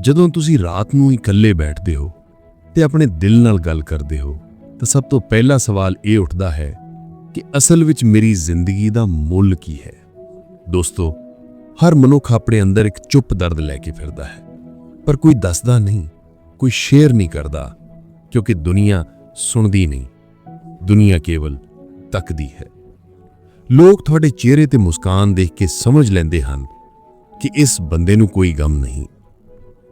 ਜਦੋਂ ਤੁਸੀਂ ਰਾਤ ਨੂੰ ਇਕੱਲੇ ਬੈਠਦੇ ਹੋ ਤੇ ਆਪਣੇ ਦਿਲ ਨਾਲ ਗੱਲ ਕਰਦੇ ਹੋ, ਤਾਂ ਸਭ ਤੋਂ ਪਹਿਲਾ ਸਵਾਲ ਇਹ ਉੱਠਦਾ ਹੈ ਕਿ ਅਸਲ ਵਿੱਚ ਮੇਰੀ ਜ਼ਿੰਦਗੀ ਦਾ ਮੁੱਲ ਕੀ ਹੈ? ਦੋਸਤੋ, ਹਰ ਮਨੁੱਖ ਆਪਣੇ ਅੰਦਰ ਇੱਕ ਚੁੱਪ ਦਰਦ ਲੈ ਕੇ ਫਿਰਦਾ ਹੈ। ਪਰ ਕੋਈ ਦੱਸਦਾ ਨਹੀਂ, ਕੋਈ ਸ਼ੇਅਰ ਨਹੀਂ ਕਰਦਾ, ਕਿਉਂਕਿ ਦੁਨੀਆ ਸੁਣਦੀ ਨਹੀਂ। ਦੁਨੀਆ ਕੇਵਲ ਤੱਕਦੀ ਹੈ। ਲੋਕ ਤੁਹਾਡੇ ਚਿਹਰੇ ਤੇ ਮੁਸਕਾਨ ਦੇਖ ਕੇ ਸਮਝ ਲੈਂਦੇ ਹਨ ਕਿ ਇਸ ਬੰਦੇ ਨੂੰ ਕੋਈ ਗਮ ਨਹੀਂ।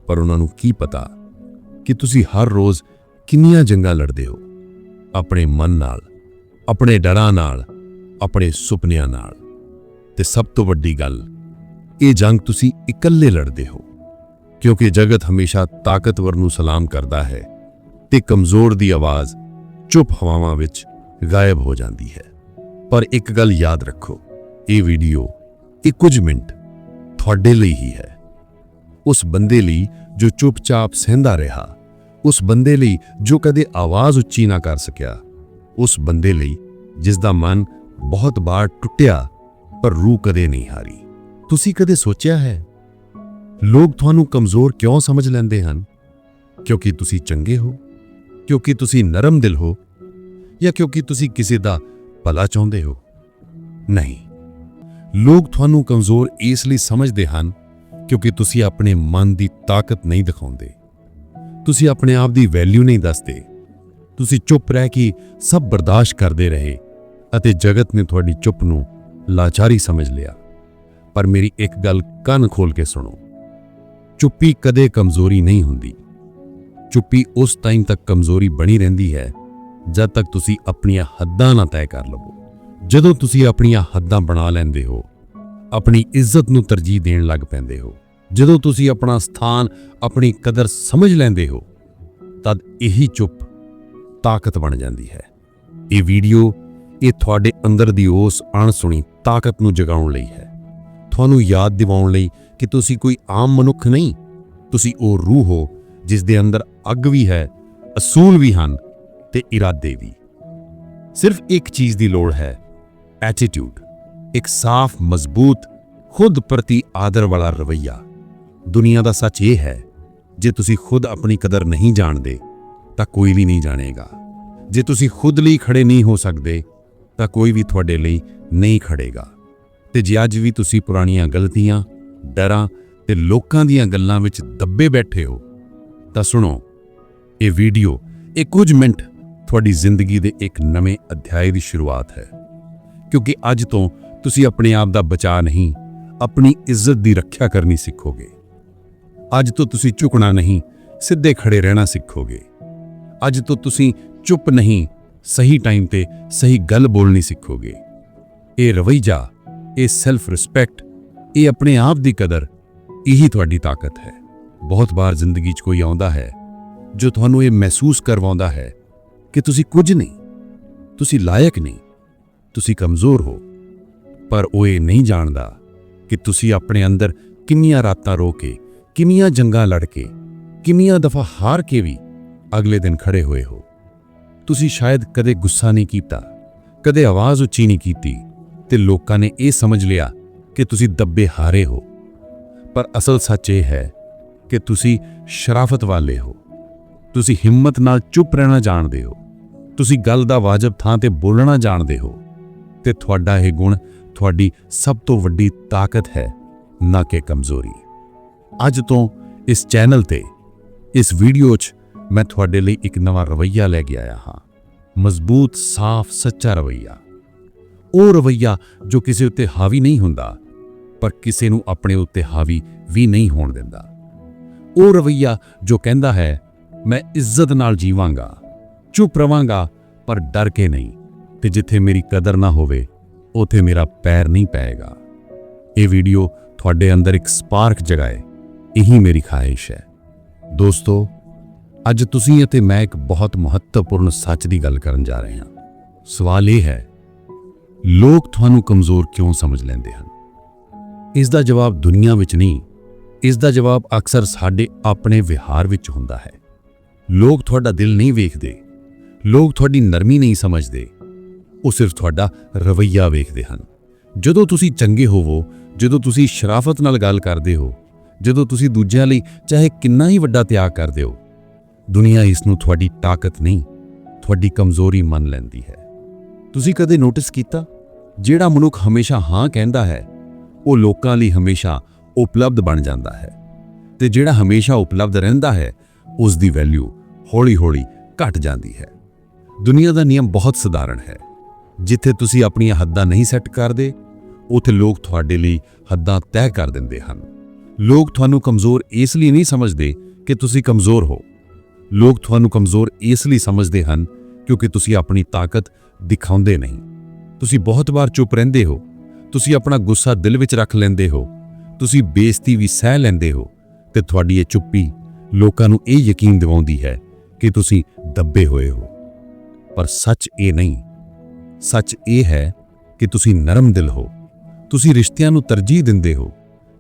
ਪਰ ਉਹਨਾਂ ਨੂੰ ਕੀ ਪਤਾ ਕਿ ਤੁਸੀਂ ਹਰ ਰੋਜ਼ ਕਿੰਨੀਆਂ ਜੰਗਾਂ ਲੜਦੇ ਹੋ? ਆਪਣੇ ਮਨ ਨਾਲ, ਆਪਣੇ ਡਰਾਂ ਨਾਲ, ਆਪਣੇ ਸੁਪਨਿਆਂ ਨਾਲ। ਤੇ ਸਭ ਤੋਂ ਵੱਡੀ ਗੱਲ, ਇਹ ਜੰਗ ਤੁਸੀਂ ਇਕੱਲੇ ਲੜਦੇ ਹੋ। ਕਿਉਂਕਿ ਜਗਤ ਹਮੇਸ਼ਾ ਤਾਕਤਵਰ ਨੂੰ ਸਲਾਮ ਕਰਦਾ ਹੈ ਤੇ ਕਮਜ਼ੋਰ ਦੀ ਆਵਾਜ਼ ਚੁੱਪ ਹਵਾਵਾਂ ਵਿੱਚ ਗਾਇਬ ਹੋ ਜਾਂਦੀ ਹੈ। ਪਰ ਇੱਕ ਗੱਲ ਯਾਦ ਰੱਖੋ, ਇਹ ਵੀਡੀਓ ਇਹ ਕੁਝ ਮਿੰਟ ਤੁਹਾਡੇ ਲਈ ਹੀ ਹੈ। ਉਸ ਬੰਦੇ ਲਈ ਜੋ ਚੁੱਪਚਾਪ ਸਹਿੰਦਾ ਰਿਹਾ, ਉਸ ਬੰਦੇ ਲਈ ਜੋ ਕਦੇ ਆਵਾਜ਼ ਉੱਚੀ ਨਾ ਕਰ ਸਕਿਆ, ਉਸ ਬੰਦੇ ਲਈ ਜਿਸ ਦਾ ਮਨ ਬਹੁਤ ਵਾਰ ਟੁੱਟਿਆ, ਪਰ ਰੂਹ ਕਦੇ ਨਹੀਂ ਹਾਰੀ। ਤੁਸੀਂ ਕਦੇ ਸੋਚਿਆ ਹੈ, ਲੋਕ ਤੁਹਾਨੂੰ ਕਮਜ਼ੋਰ ਕਿਉਂ ਸਮਝ ਲੈਂਦੇ ਹਨ? ਕਿਉਂਕਿ ਤੁਸੀਂ ਚੰਗੇ ਹੋ, ਕਿਉਂਕਿ ਤੁਸੀਂ ਨਰਮ ਦਿਲ ਹੋ, ਜਾਂ ਕਿਉਂਕਿ ਤੁਸੀਂ ਕਿਸੇ ਦਾ ਭਲਾ ਚਾਹੁੰਦੇ ਹੋ? ਨਹੀਂ। ਲੋਕ ਤੁਹਾਨੂੰ ਕਮਜ਼ੋਰ ਇਸ ਲਈ ਸਮਝਦੇ ਹਨ ਕਿਉਂਕਿ ਤੁਸੀਂ ਆਪਣੇ ਮਨ ਦੀ ਤਾਕਤ ਨਹੀਂ ਦਿਖਾਉਂਦੇ। ਤੁਸੀਂ ਆਪਣੇ ਆਪ ਦੀ ਵੈਲਿਊ ਨਹੀਂ ਦੱਸਦੇ। ਤੁਸੀਂ ਚੁੱਪ ਰਹਿ ਕੇ ਸਭ ਬਰਦਾਸ਼ਤ ਕਰਦੇ ਰਹੇ ਅਤੇ ਜਗਤ ਨੇ ਤੁਹਾਡੀ ਚੁੱਪ ਨੂੰ ਲਾਚਾਰੀ ਸਮਝ ਲਿਆ। ਪਰ ਮੇਰੀ ਇੱਕ ਗੱਲ ਕੰਨ ਖੋਲ ਕੇ ਸੁਣੋ। ਚੁੱਪੀ ਕਦੇ ਕਮਜ਼ੋਰੀ ਨਹੀਂ ਹੁੰਦੀ। ਚੁੱਪੀ ਉਸ ਟਾਈਮ ਤੱਕ ਕਮਜ਼ੋਰੀ ਬਣੀ ਰਹਿੰਦੀ ਹੈ, ਜਦ ਤੱਕ ਤੁਸੀਂ ਆਪਣੀਆਂ ਹੱਦਾਂ ਨਾ ਤੈਅ ਕਰ ਲਵੋ। ਜਦੋਂ ਤੁਸੀਂ ਆਪਣੀਆਂ ਹੱਦਾਂ ਬਣਾ ਲੈਂਦੇ ਹੋ ਆਪਣੀ ਇੱਜ਼ਤ ਨੂੰ ਤਰਜੀਹ ਦੇਣ ਲੱਗ ਪੈਂਦੇ ਹੋ। ਜਦੋਂ ਤੁਸੀਂ ਆਪਣਾ ਸਥਾਨ, ਆਪਣੀ ਕਦਰ ਸਮਝ ਲੈਂਦੇ ਹੋ, ਤਦ ਇਹੀ ਚੁੱਪ ਤਾਕਤ ਬਣ ਜਾਂਦੀ ਹੈ। ਇਹ ਵੀਡੀਓ ਇਹ ਤੁਹਾਡੇ ਅੰਦਰ ਦੀ ਉਸ ਅਣਸੁਣੀ ਤਾਕਤ ਨੂੰ ਜਗਾਉਣ ਲਈ ਹੈ। ਤੁਹਾਨੂੰ ਯਾਦ ਦਿਵਾਉਣ ਲਈ ਕਿ ਤੁਸੀਂ ਕੋਈ ਆਮ ਮਨੁੱਖ ਨਹੀਂ, ਤੁਸੀਂ ਉਹ ਰੂਹ ਹੋ ਜਿਸ ਦੇ ਅੰਦਰ ਅੱਗ ਵੀ ਹੈ, ਅਸੂਲ ਵੀ ਹਨ ਤੇ ਇਰਾਦੇ ਵੀ। ਸਿਰਫ ਇੱਕ ਚੀਜ਼ ਦੀ ਲੋੜ ਹੈ, ਐਟੀਟਿਊਡ। ਇੱਕ ਸਾਫ਼, ਮਜ਼ਬੂਤ, ਖੁਦ ਪ੍ਰਤੀ ਆਦਰ ਵਾਲਾ ਰਵਈਆ। ਦੁਨੀਆ ਦਾ ਸੱਚ ਇਹ ਹੈ, ਜੇ ਤੁਸੀਂ ਖੁਦ ਆਪਣੀ ਕਦਰ ਨਹੀਂ ਜਾਣਦੇ, ਤਾਂ ਕੋਈ ਵੀ ਨਹੀਂ ਜਾਣੇਗਾ। ਜੇ ਤੁਸੀਂ ਖੁਦ ਲਈ ਖੜੇ ਨਹੀਂ ਹੋ ਸਕਦੇ, ਤਾਂ ਕੋਈ ਵੀ ਤੁਹਾਡੇ ਲਈ ਨਹੀਂ ਖੜੇਗਾ। ਤੇ ਜੇ ਅੱਜ ਵੀ ਤੁਸੀਂ ਪੁਰਾਣੀਆਂ ਗਲਤੀਆਂ, ਡਰਾਂ ਤੇ ਲੋਕਾਂ ਦੀਆਂ ਗੱਲਾਂ ਵਿੱਚ ਦੱਬੇ ਬੈਠੇ ਹੋ, ਤਾਂ ਸੁਣੋ, ਇਹ ਵੀਡੀਓ, ਇਹ ਕੁਝ ਮਿੰਟ ਤੁਹਾਡੀ ਜ਼ਿੰਦਗੀ ਦੇ ਇੱਕ ਨਵੇਂ ਅਧਿਆਇ ਦੀ ਸ਼ੁਰੂਆਤ ਹੈ। ਕਿਉਂਕਿ ਅੱਜ ਤੋਂ ਤੁਸੀਂ ਆਪਣੇ ਆਪ ਦਾ ਬਚਾਅ ਨਹੀਂ, ਆਪਣੀ ਇੱਜ਼ਤ ਦੀ ਰੱਖਿਆ ਕਰਨੀ ਸਿੱਖੋਗੇ। ਅੱਜ ਤੋਂ ਤੁਸੀਂ ਝੁਕਣਾ ਨਹੀਂ, ਸਿੱਧੇ ਖੜੇ ਰਹਿਣਾ ਸਿੱਖੋਗੇ। ਅੱਜ ਤੋਂ ਤੁਸੀਂ ਚੁੱਪ ਨਹੀਂ, ਸਹੀ ਟਾਈਮ ਤੇ ਸਹੀ ਗੱਲ ਬੋਲਣੀ ਸਿੱਖੋਗੇ। ਇਹ ਰਵਈਆ, ਇਹ ਸੈਲਫ ਰਿਸਪੈਕਟ ਇਹ ਆਪਣੇ ਆਪ ਦੀ ਕਦਰ, ਇਹੀ ਤੁਹਾਡੀ ਤਾਕਤ ਹੈ। ਬਹੁਤ ਵਾਰ ਜ਼ਿੰਦਗੀ 'ਚ ਕੋਈ ਆਉਂਦਾ ਹੈ, ਜੋ ਤੁਹਾਨੂੰ ਇਹ ਮਹਿਸੂਸ ਕਰਵਾਉਂਦਾ ਹੈ ਕਿ ਤੁਸੀਂ ਕੁਝ ਨਹੀਂ, ਤੁਸੀਂ ਲਾਇਕ ਨਹੀਂ, ਤੁਸੀਂ ਕਮਜ਼ੋਰ ਹੋ। ਪਰ ਉਹ ਇਹ ਨਹੀਂ ਜਾਣਦਾ ਕਿ ਤੁਸੀਂ ਆਪਣੇ ਅੰਦਰ ਕਿੰਨੀਆਂ ਰਾਤਾਂ ਰੋ ਕੇ, ਕਿੰਨੀਆਂ ਜੰਗਾਂ ਲੜ ਕੇ, ਕਿੰਨੀਆਂ ਦਫਾ ਹਾਰ ਕੇ ਵੀ ਅਗਲੇ ਦਿਨ ਖੜੇ ਹੋਏ ਹੋ। ਤੁਸੀਂ ਸ਼ਾਇਦ ਕਦੇ ਗੁੱਸਾ ਨਹੀਂ ਕੀਤਾ, ਕਦੇ ਆਵਾਜ਼ ਉੱਚੀ ਨਹੀਂ ਕੀਤੀ ਤੇ ਲੋਕਾਂ ਨੇ ਇਹ ਸਮਝ ਲਿਆ ਕਿ ਤੁਸੀਂ ਦੱਬੇ ਹਾਰੇ ਹੋ। ਪਰ ਅਸਲ ਸੱਚ ਇਹ ਹੈ ਕਿ ਤੁਸੀਂ ਸ਼ਰਾਫਤ ਵਾਲੇ ਹੋ। ਤੁਸੀਂ ਹਿੰਮਤ ਨਾਲ ਚੁੱਪ ਰਹਿਣਾ ਜਾਣਦੇ ਹੋ। ਤੁਸੀਂ ਗੱਲ ਦਾ ਵਾਜਬ ਥਾਂ ਤੇ ਬੋਲਣਾ ਜਾਣਦੇ ਹੋ ਤੇ ਤੁਹਾਡਾ ਇਹ ਗੁਣ ਤੁਹਾਡੀ ਸਭ ਤੋਂ ਵੱਡੀ ਤਾਕਤ ਹੈ, ਨਾ ਕਿ ਕਮਜ਼ੋਰੀ। ਅੱਜ ਤੋਂ ਇਸ ਚੈਨਲ ਤੇ, ਇਸ ਵੀਡੀਓ 'ਚ ਮੈਂ ਤੁਹਾਡੇ ਲਈ ਇੱਕ ਨਵਾਂ ਰਵਈਆ ਲੈ ਕੇ ਆਇਆ ਹਾਂ। ਮਜ਼ਬੂਤ, ਸਾਫ਼, ਸੱਚਾ ਰਵਈਆ। ਉਹ ਰਵਈਆ ਜੋ ਕਿਸੇ ਉੱਤੇ ਹਾਵੀ ਨਹੀਂ ਹੁੰਦਾ, ਪਰ ਕਿਸੇ ਨੂੰ ਆਪਣੇ ਉੱਤੇ ਹਾਵੀ ਵੀ ਨਹੀਂ ਹੋਣ ਦਿੰਦਾ। ਉਹ ਰਵਈਆ ਜੋ ਕਹਿੰਦਾ ਹੈ, ਮੈਂ ਇੱਜ਼ਤ ਨਾਲ ਜੀਵਾਂਗਾ, ਚੁੱਪ ਰਵਾਂਗਾ, ਪਰ ਡਰ ਕੇ ਨਹੀਂ, ਤੇ ਜਿੱਥੇ ਮੇਰੀ ਕਦਰ ਨਾ ਹੋਵੇ ਉਥੇ ਮੇਰਾ ਪੈਰ ਨਹੀਂ ਪਏਗਾ। ਇਹ ਵੀਡੀਓ ਤੁਹਾਡੇ ਅੰਦਰ ਇੱਕ ਸਪਾਰਕ ਜਗਾਏ ਇਹੀ ਮੇਰੀ ਖਾਹਿਸ਼ ਹੈ। ਦੋਸਤੋ, ਅੱਜ ਤੁਸੀਂ ਅਤੇ ਮੈਂ ਇੱਕ ਬਹੁਤ ਮਹੱਤਵਪੂਰਨ ਸੱਚ ਦੀ ਗੱਲ ਕਰਨ ਜਾ ਰਹੇ ਹਾਂ। ਸਵਾਲ ਇਹ ਹੈ, ਲੋਕ ਤੁਹਾਨੂੰ ਕਮਜ਼ੋਰ ਕਿਉਂ ਸਮਝ ਲੈਂਦੇ ਹਨ? ਇਸ ਦਾ ਜਵਾਬ ਦੁਨੀਆ ਵਿੱਚ ਨਹੀਂ, ਇਸ ਦਾ ਜਵਾਬ ਅਕਸਰ ਸਾਡੇ ਆਪਣੇ ਵਿਹਾਰ ਵਿੱਚ ਹੁੰਦਾ ਹੈ। ਲੋਕ ਤੁਹਾਡਾ ਦਿਲ ਨਹੀਂ ਵੇਖਦੇ, ਲੋਕ ਤੁਹਾਡੀ ਨਰਮੀ ਨਹੀਂ ਸਮਝਦੇ। ਉਹ ਸਿਰਫ ਤੁਹਾਡਾ ਰਵਈਆ ਵੇਖਦੇ ਹਨ। ਜਦੋਂ ਤੁਸੀਂ ਚੰਗੇ ਹੋਵੋ, ਜਦੋਂ ਤੁਸੀਂ ਸ਼ਰਾਫਤ ਨਾਲ ਗੱਲ ਕਰਦੇ ਹੋ, ਜਦੋਂ ਤੁਸੀਂ ਦੂਜਿਆਂ ਲਈ ਚਾਹੇ ਕਿੰਨਾ ਹੀ ਵੱਡਾ ਤਿਆਗ ਕਰਦੇ ਹੋ, ਦੁਨੀਆ ਇਸ ਨੂੰ ਤੁਹਾਡੀ ਤਾਕਤ ਨਹੀਂ, ਤੁਹਾਡੀ ਕਮਜ਼ੋਰੀ ਮੰਨ ਲੈਂਦੀ ਹੈ। ਤੁਸੀਂ ਕਦੇ ਨੋਟਿਸ ਕੀਤਾ? ਜਿਹੜਾ ਮਨੁੱਖ ਹਮੇਸ਼ਾ ਹਾਂ ਕਹਿੰਦਾ ਹੈ, ਉਹ ਲੋਕਾਂ ਲਈ ਹਮੇਸ਼ਾ ਉਪਲਬਧ ਬਣ ਜਾਂਦਾ ਹੈ। ਤੇ ਜਿਹੜਾ ਹਮੇਸ਼ਾ ਉਪਲਬਧ ਰਹਿੰਦਾ ਹੈ, ਉਸ ਦੀ ਵੈਲਿਊ ਹੌਲੀ-ਹੌਲੀ ਘਟ ਜਾਂਦੀ ਹੈ। ਦੁਨੀਆ ਦਾ ਨਿਯਮ ਬਹੁਤ ਸਧਾਰਨ ਹੈ। ਜਿੱਥੇ ਤੁਸੀਂ ਆਪਣੀਆਂ ਹੱਦਾਂ ਨਹੀਂ ਸੈੱਟ ਕਰਦੇ, ਉੱਥੇ ਲੋਕ ਤੁਹਾਡੇ ਲਈ ਹੱਦਾਂ ਤੈਅ ਕਰ ਦਿੰਦੇ ਹਨ। ਲੋਕ ਤੁਹਾਨੂੰ ਕਮਜ਼ੋਰ ਇਸ ਲਈ ਨਹੀਂ ਸਮਝਦੇ ਕਿ ਤੁਸੀਂ ਕਮਜ਼ੋਰ ਹੋ। ਲੋਕ ਤੁਹਾਨੂੰ ਕਮਜ਼ੋਰ ਇਸ ਲਈ ਸਮਝਦੇ ਹਨ ਕਿਉਂਕਿ ਤੁਸੀਂ ਆਪਣੀ ਤਾਕਤ ਦਿਖਾਉਂਦੇ ਨਹੀਂ। ਤੁਸੀਂ ਬਹੁਤ ਵਾਰ ਚੁੱਪ ਰਹਿੰਦੇ ਹੋ। ਤੁਸੀਂ ਆਪਣਾ ਗੁੱਸਾ ਦਿਲ ਵਿੱਚ ਰੱਖ ਲੈਂਦੇ ਹੋ। ਤੁਸੀਂ ਬੇਇੱਜ਼ਤੀ ਵੀ ਸਹਿ ਲੈਂਦੇ ਹੋ। ਤੇ ਤੁਹਾਡੀ ਇਹ ਚੁੱਪੀ ਲੋਕਾਂ ਨੂੰ ਇਹ ਯਕੀਨ ਦਿਵਾਉਂਦੀ ਹੈ ਕਿ ਤੁਸੀਂ ਦੱਬੇ ਹੋਏ ਹੋ। ਪਰ ਸੱਚ ਇਹ ਨਹੀਂ ਸੱਚ ਇਹ ਹੈ ਕਿ ਤੁਸੀਂ ਨਰਮ ਦਿਲ ਹੋ। ਤੁਸੀਂ ਰਿਸ਼ਤਿਆਂ ਨੂੰ ਤਰਜੀਹ ਦਿੰਦੇ ਹੋ।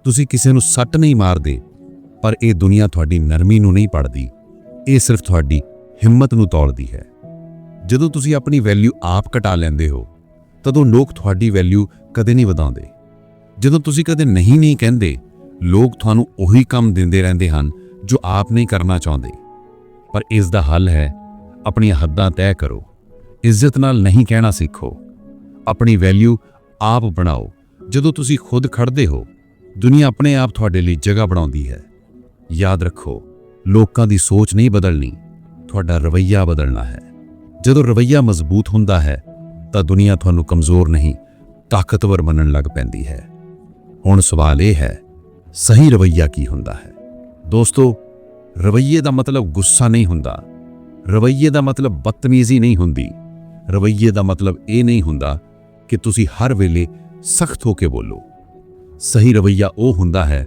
ਤੁਸੀਂ ਕਿਸੇ ਨੂੰ ਸੱਟ ਨਹੀਂ ਮਾਰਦੇ, ਪਰ ਇਹ ਦੁਨੀਆ ਤੁਹਾਡੀ ਨਰਮੀ ਨੂੰ ਨਹੀਂ ਪੜਦੀ ਇਹ ਸਿਰਫ ਤੁਹਾਡੀ ਹਿੰਮਤ ਨੂੰ ਤੋੜਦੀ ਹੈ। ਜਦੋਂ ਤੁਸੀਂ ਆਪਣੀ ਵੈਲਿਊ ਆਪ ਘਟਾ ਲੈਂਦੇ ਹੋ, ਤਦੋਂ ਲੋਕ ਤੁਹਾਡੀ ਵੈਲਿਊ ਕਦੇ ਨਹੀਂ ਵਧਾਉਂਦੇ। ਜਦੋਂ ਤੁਸੀਂ ਕਦੇ ਨਹੀਂ ਨਹੀਂ ਕਹਿੰਦੇ, ਲੋਕ ਤੁਹਾਨੂੰ ਉਹੀ ਕੰਮ ਦਿੰਦੇ ਰਹਿੰਦੇ ਹਨ ਜੋ ਆਪ ਨਹੀਂ ਕਰਨਾ ਚਾਹੁੰਦੇ। ਪਰ ਇਸ ਦਾ ਹੱਲ ਹੈ, ਆਪਣੀਆਂ ਹੱਦਾਂ ਤੈਅ ਕਰੋ। ਇੱਜ਼ਤ ਨਾਲ ਨਹੀਂ ਕਹਿਣਾ ਸਿੱਖੋ। ਆਪਣੀ ਵੈਲਿਊ ਆਪ ਬਣਾਓ। ਜਦੋਂ ਤੁਸੀਂ ਖੁਦ ਖੜਦੇ ਹੋ, ਦੁਨੀਆ ਆਪਣੇ ਆਪ ਤੁਹਾਡੇ ਲਈ ਜਗ੍ਹਾ ਬਣਾਉਂਦੀ ਹੈ। ਯਾਦ ਰੱਖੋ, ਲੋਕਾਂ ਦੀ ਸੋਚ ਨਹੀਂ ਬਦਲਣੀ, ਤੁਹਾਡਾ ਰਵੱਈਆ ਬਦਲਣਾ ਹੈ। ਜਦੋਂ ਰਵੱਈਆ ਮਜ਼ਬੂਤ ਹੁੰਦਾ ਹੈ, ਤਾਂ ਦੁਨੀਆ ਤੁਹਾਨੂੰ ਕਮਜ਼ੋਰ ਨਹੀਂ, ਤਾਕਤਵਰ ਮੰਨਣ ਲੱਗ ਪੈਂਦੀ ਹੈ। ਹੁਣ ਸਵਾਲ ਇਹ ਹੈ, ਸਹੀ ਰਵੱਈਆ ਕੀ ਹੁੰਦਾ ਹੈ? ਦੋਸਤੋ, ਰਵੱਈਏ ਦਾ ਮਤਲਬ ਗੁੱਸਾ ਨਹੀਂ ਹੁੰਦਾ। ਰਵੱਈਏ ਦਾ ਮਤਲਬ ਬਦਤਮੀਜ਼ੀ ਨਹੀਂ ਹੁੰਦੀ। ਰਵਈਏ ਦਾ ਮਤਲਬ ਇਹ ਨਹੀਂ ਹੁੰਦਾ ਕਿ ਤੁਸੀਂ ਹਰ ਵੇਲੇ ਸਖਤ ਹੋ ਕੇ ਬੋਲੋ। ਸਹੀ ਰਵਈਆ ਉਹ ਹੁੰਦਾ ਹੈ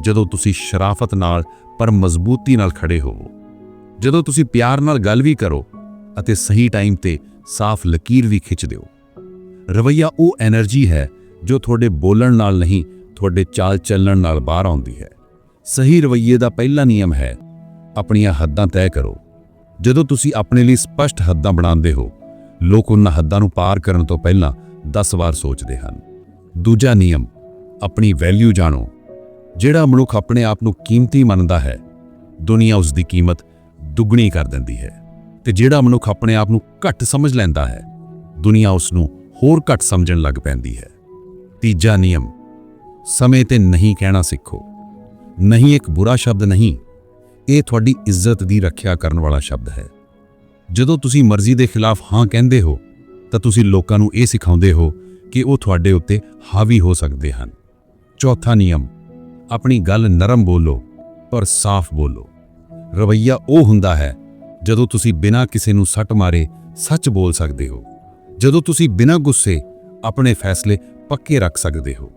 ਜਦੋਂ ਤੁਸੀਂ ਸ਼ਰਾਫਤ ਨਾਲ ਪਰ ਮਜ਼ਬੂਤੀ ਨਾਲ ਖੜੇ ਹੋਵੋ। ਜਦੋਂ ਤੁਸੀਂ ਪਿਆਰ ਨਾਲ ਗੱਲ ਵੀ ਕਰੋ ਅਤੇ ਸਹੀ ਟਾਈਮ ਤੇ ਸਾਫ਼ ਲਕੀਰ ਵੀ ਖਿੱਚ ਦਿਓ। ਰਵਈਆ ਉਹ એનર્ਜੀ ਹੈ ਜੋ ਤੁਹਾਡੇ ਬੋਲਣ ਨਾਲ ਨਹੀਂ, ਤੁਹਾਡੇ ਚਾਲ ਚੱਲਣ ਨਾਲ ਬਾਹਰ ਆਉਂਦੀ ਹੈ। ਸਹੀ ਰਵਈਏ ਦਾ ਪਹਿਲਾ ਨਿਯਮ ਹੈ, ਆਪਣੀਆਂ ਹੱਦਾਂ ਤੈਅ ਕਰੋ। ਜਦੋਂ ਤੁਸੀਂ ਆਪਣੇ ਲਈ ਸਪਸ਼ਟ ਹੱਦਾਂ ਬਣਾਉਂਦੇ ਹੋ ਲੋਕ ਉਹਨਾਂ ਹੱਦਾਂ ਨੂੰ ਪਾਰ ਕਰਨ ਤੋਂ ਪਹਿਲਾਂ 10 ਵਾਰ ਸੋਚਦੇ ਹਨ। ਦੂਜਾ ਨਿਯਮ, ਆਪਣੀ ਵੈਲਿਊ ਜਾਣੋ। ਜਿਹੜਾ ਮਨੁੱਖ ਆਪਣੇ ਆਪ ਨੂੰ ਕੀਮਤੀ ਮੰਨਦਾ ਹੈ, ਦੁਨੀਆ ਉਸ ਦੀ ਕੀਮਤ ਦੁੱਗਣੀ ਕਰ ਦਿੰਦੀ ਹੈ। ਤੇ ਜਿਹੜਾ ਮਨੁੱਖ ਆਪਣੇ ਆਪ ਨੂੰ ਘੱਟ ਸਮਝ ਲੈਂਦਾ ਹੈ, ਦੁਨੀਆ ਉਸ ਨੂੰ ਹੋਰ ਘੱਟ ਸਮਝਣ ਲੱਗ ਪੈਂਦੀ ਹੈ। ਤੀਜਾ ਨਿਯਮ, ਸਮੇਂ ਤੇ ਨਹੀਂ ਕਹਿਣਾ ਸਿੱਖੋ। ਨਹੀਂ ਇੱਕ ਬੁਰਾ ਸ਼ਬਦ ਨਹੀਂ, ਇਹ ਤੁਹਾਡੀ ਇੱਜ਼ਤ ਦੀ ਰੱਖਿਆ ਕਰਨ ਵਾਲਾ ਸ਼ਬਦ ਹੈ। ਜਦੋਂ ਤੁਸੀਂ ਮਰਜ਼ੀ ਦੇ ਖਿਲਾਫ ਹਾਂ ਕਹਿੰਦੇ ਹੋ, ਤਾਂ ਤੁਸੀਂ ਲੋਕਾਂ ਨੂੰ ਇਹ ਸਿਖਾਉਂਦੇ ਹੋ ਕਿ ਉਹ ਤੁਹਾਡੇ ਉੱਤੇ ਹਾਵੀ ਹੋ ਸਕਦੇ ਹਨ। ਚੌਥਾ ਨਿਯਮ, ਆਪਣੀ ਗੱਲ ਨਰਮ ਬੋਲੋ, ਪਰ ਸਾਫ਼ ਬੋਲੋ। ਰਵਈਆ ਉਹ ਹੁੰਦਾ ਹੈ, ਜਦੋਂ ਤੁਸੀਂ ਬਿਨਾਂ ਕਿਸੇ ਨੂੰ ਸੱਟ ਮਾਰੇ ਸੱਚ ਬੋਲ ਸਕਦੇ ਹੋ। ਜਦੋਂ ਤੁਸੀਂ ਬਿਨਾਂ ਗੁੱਸੇ ਆਪਣੇ ਫੈਸਲੇ ਪੱਕੇ ਰੱਖ ਸਕਦੇ ਹੋ।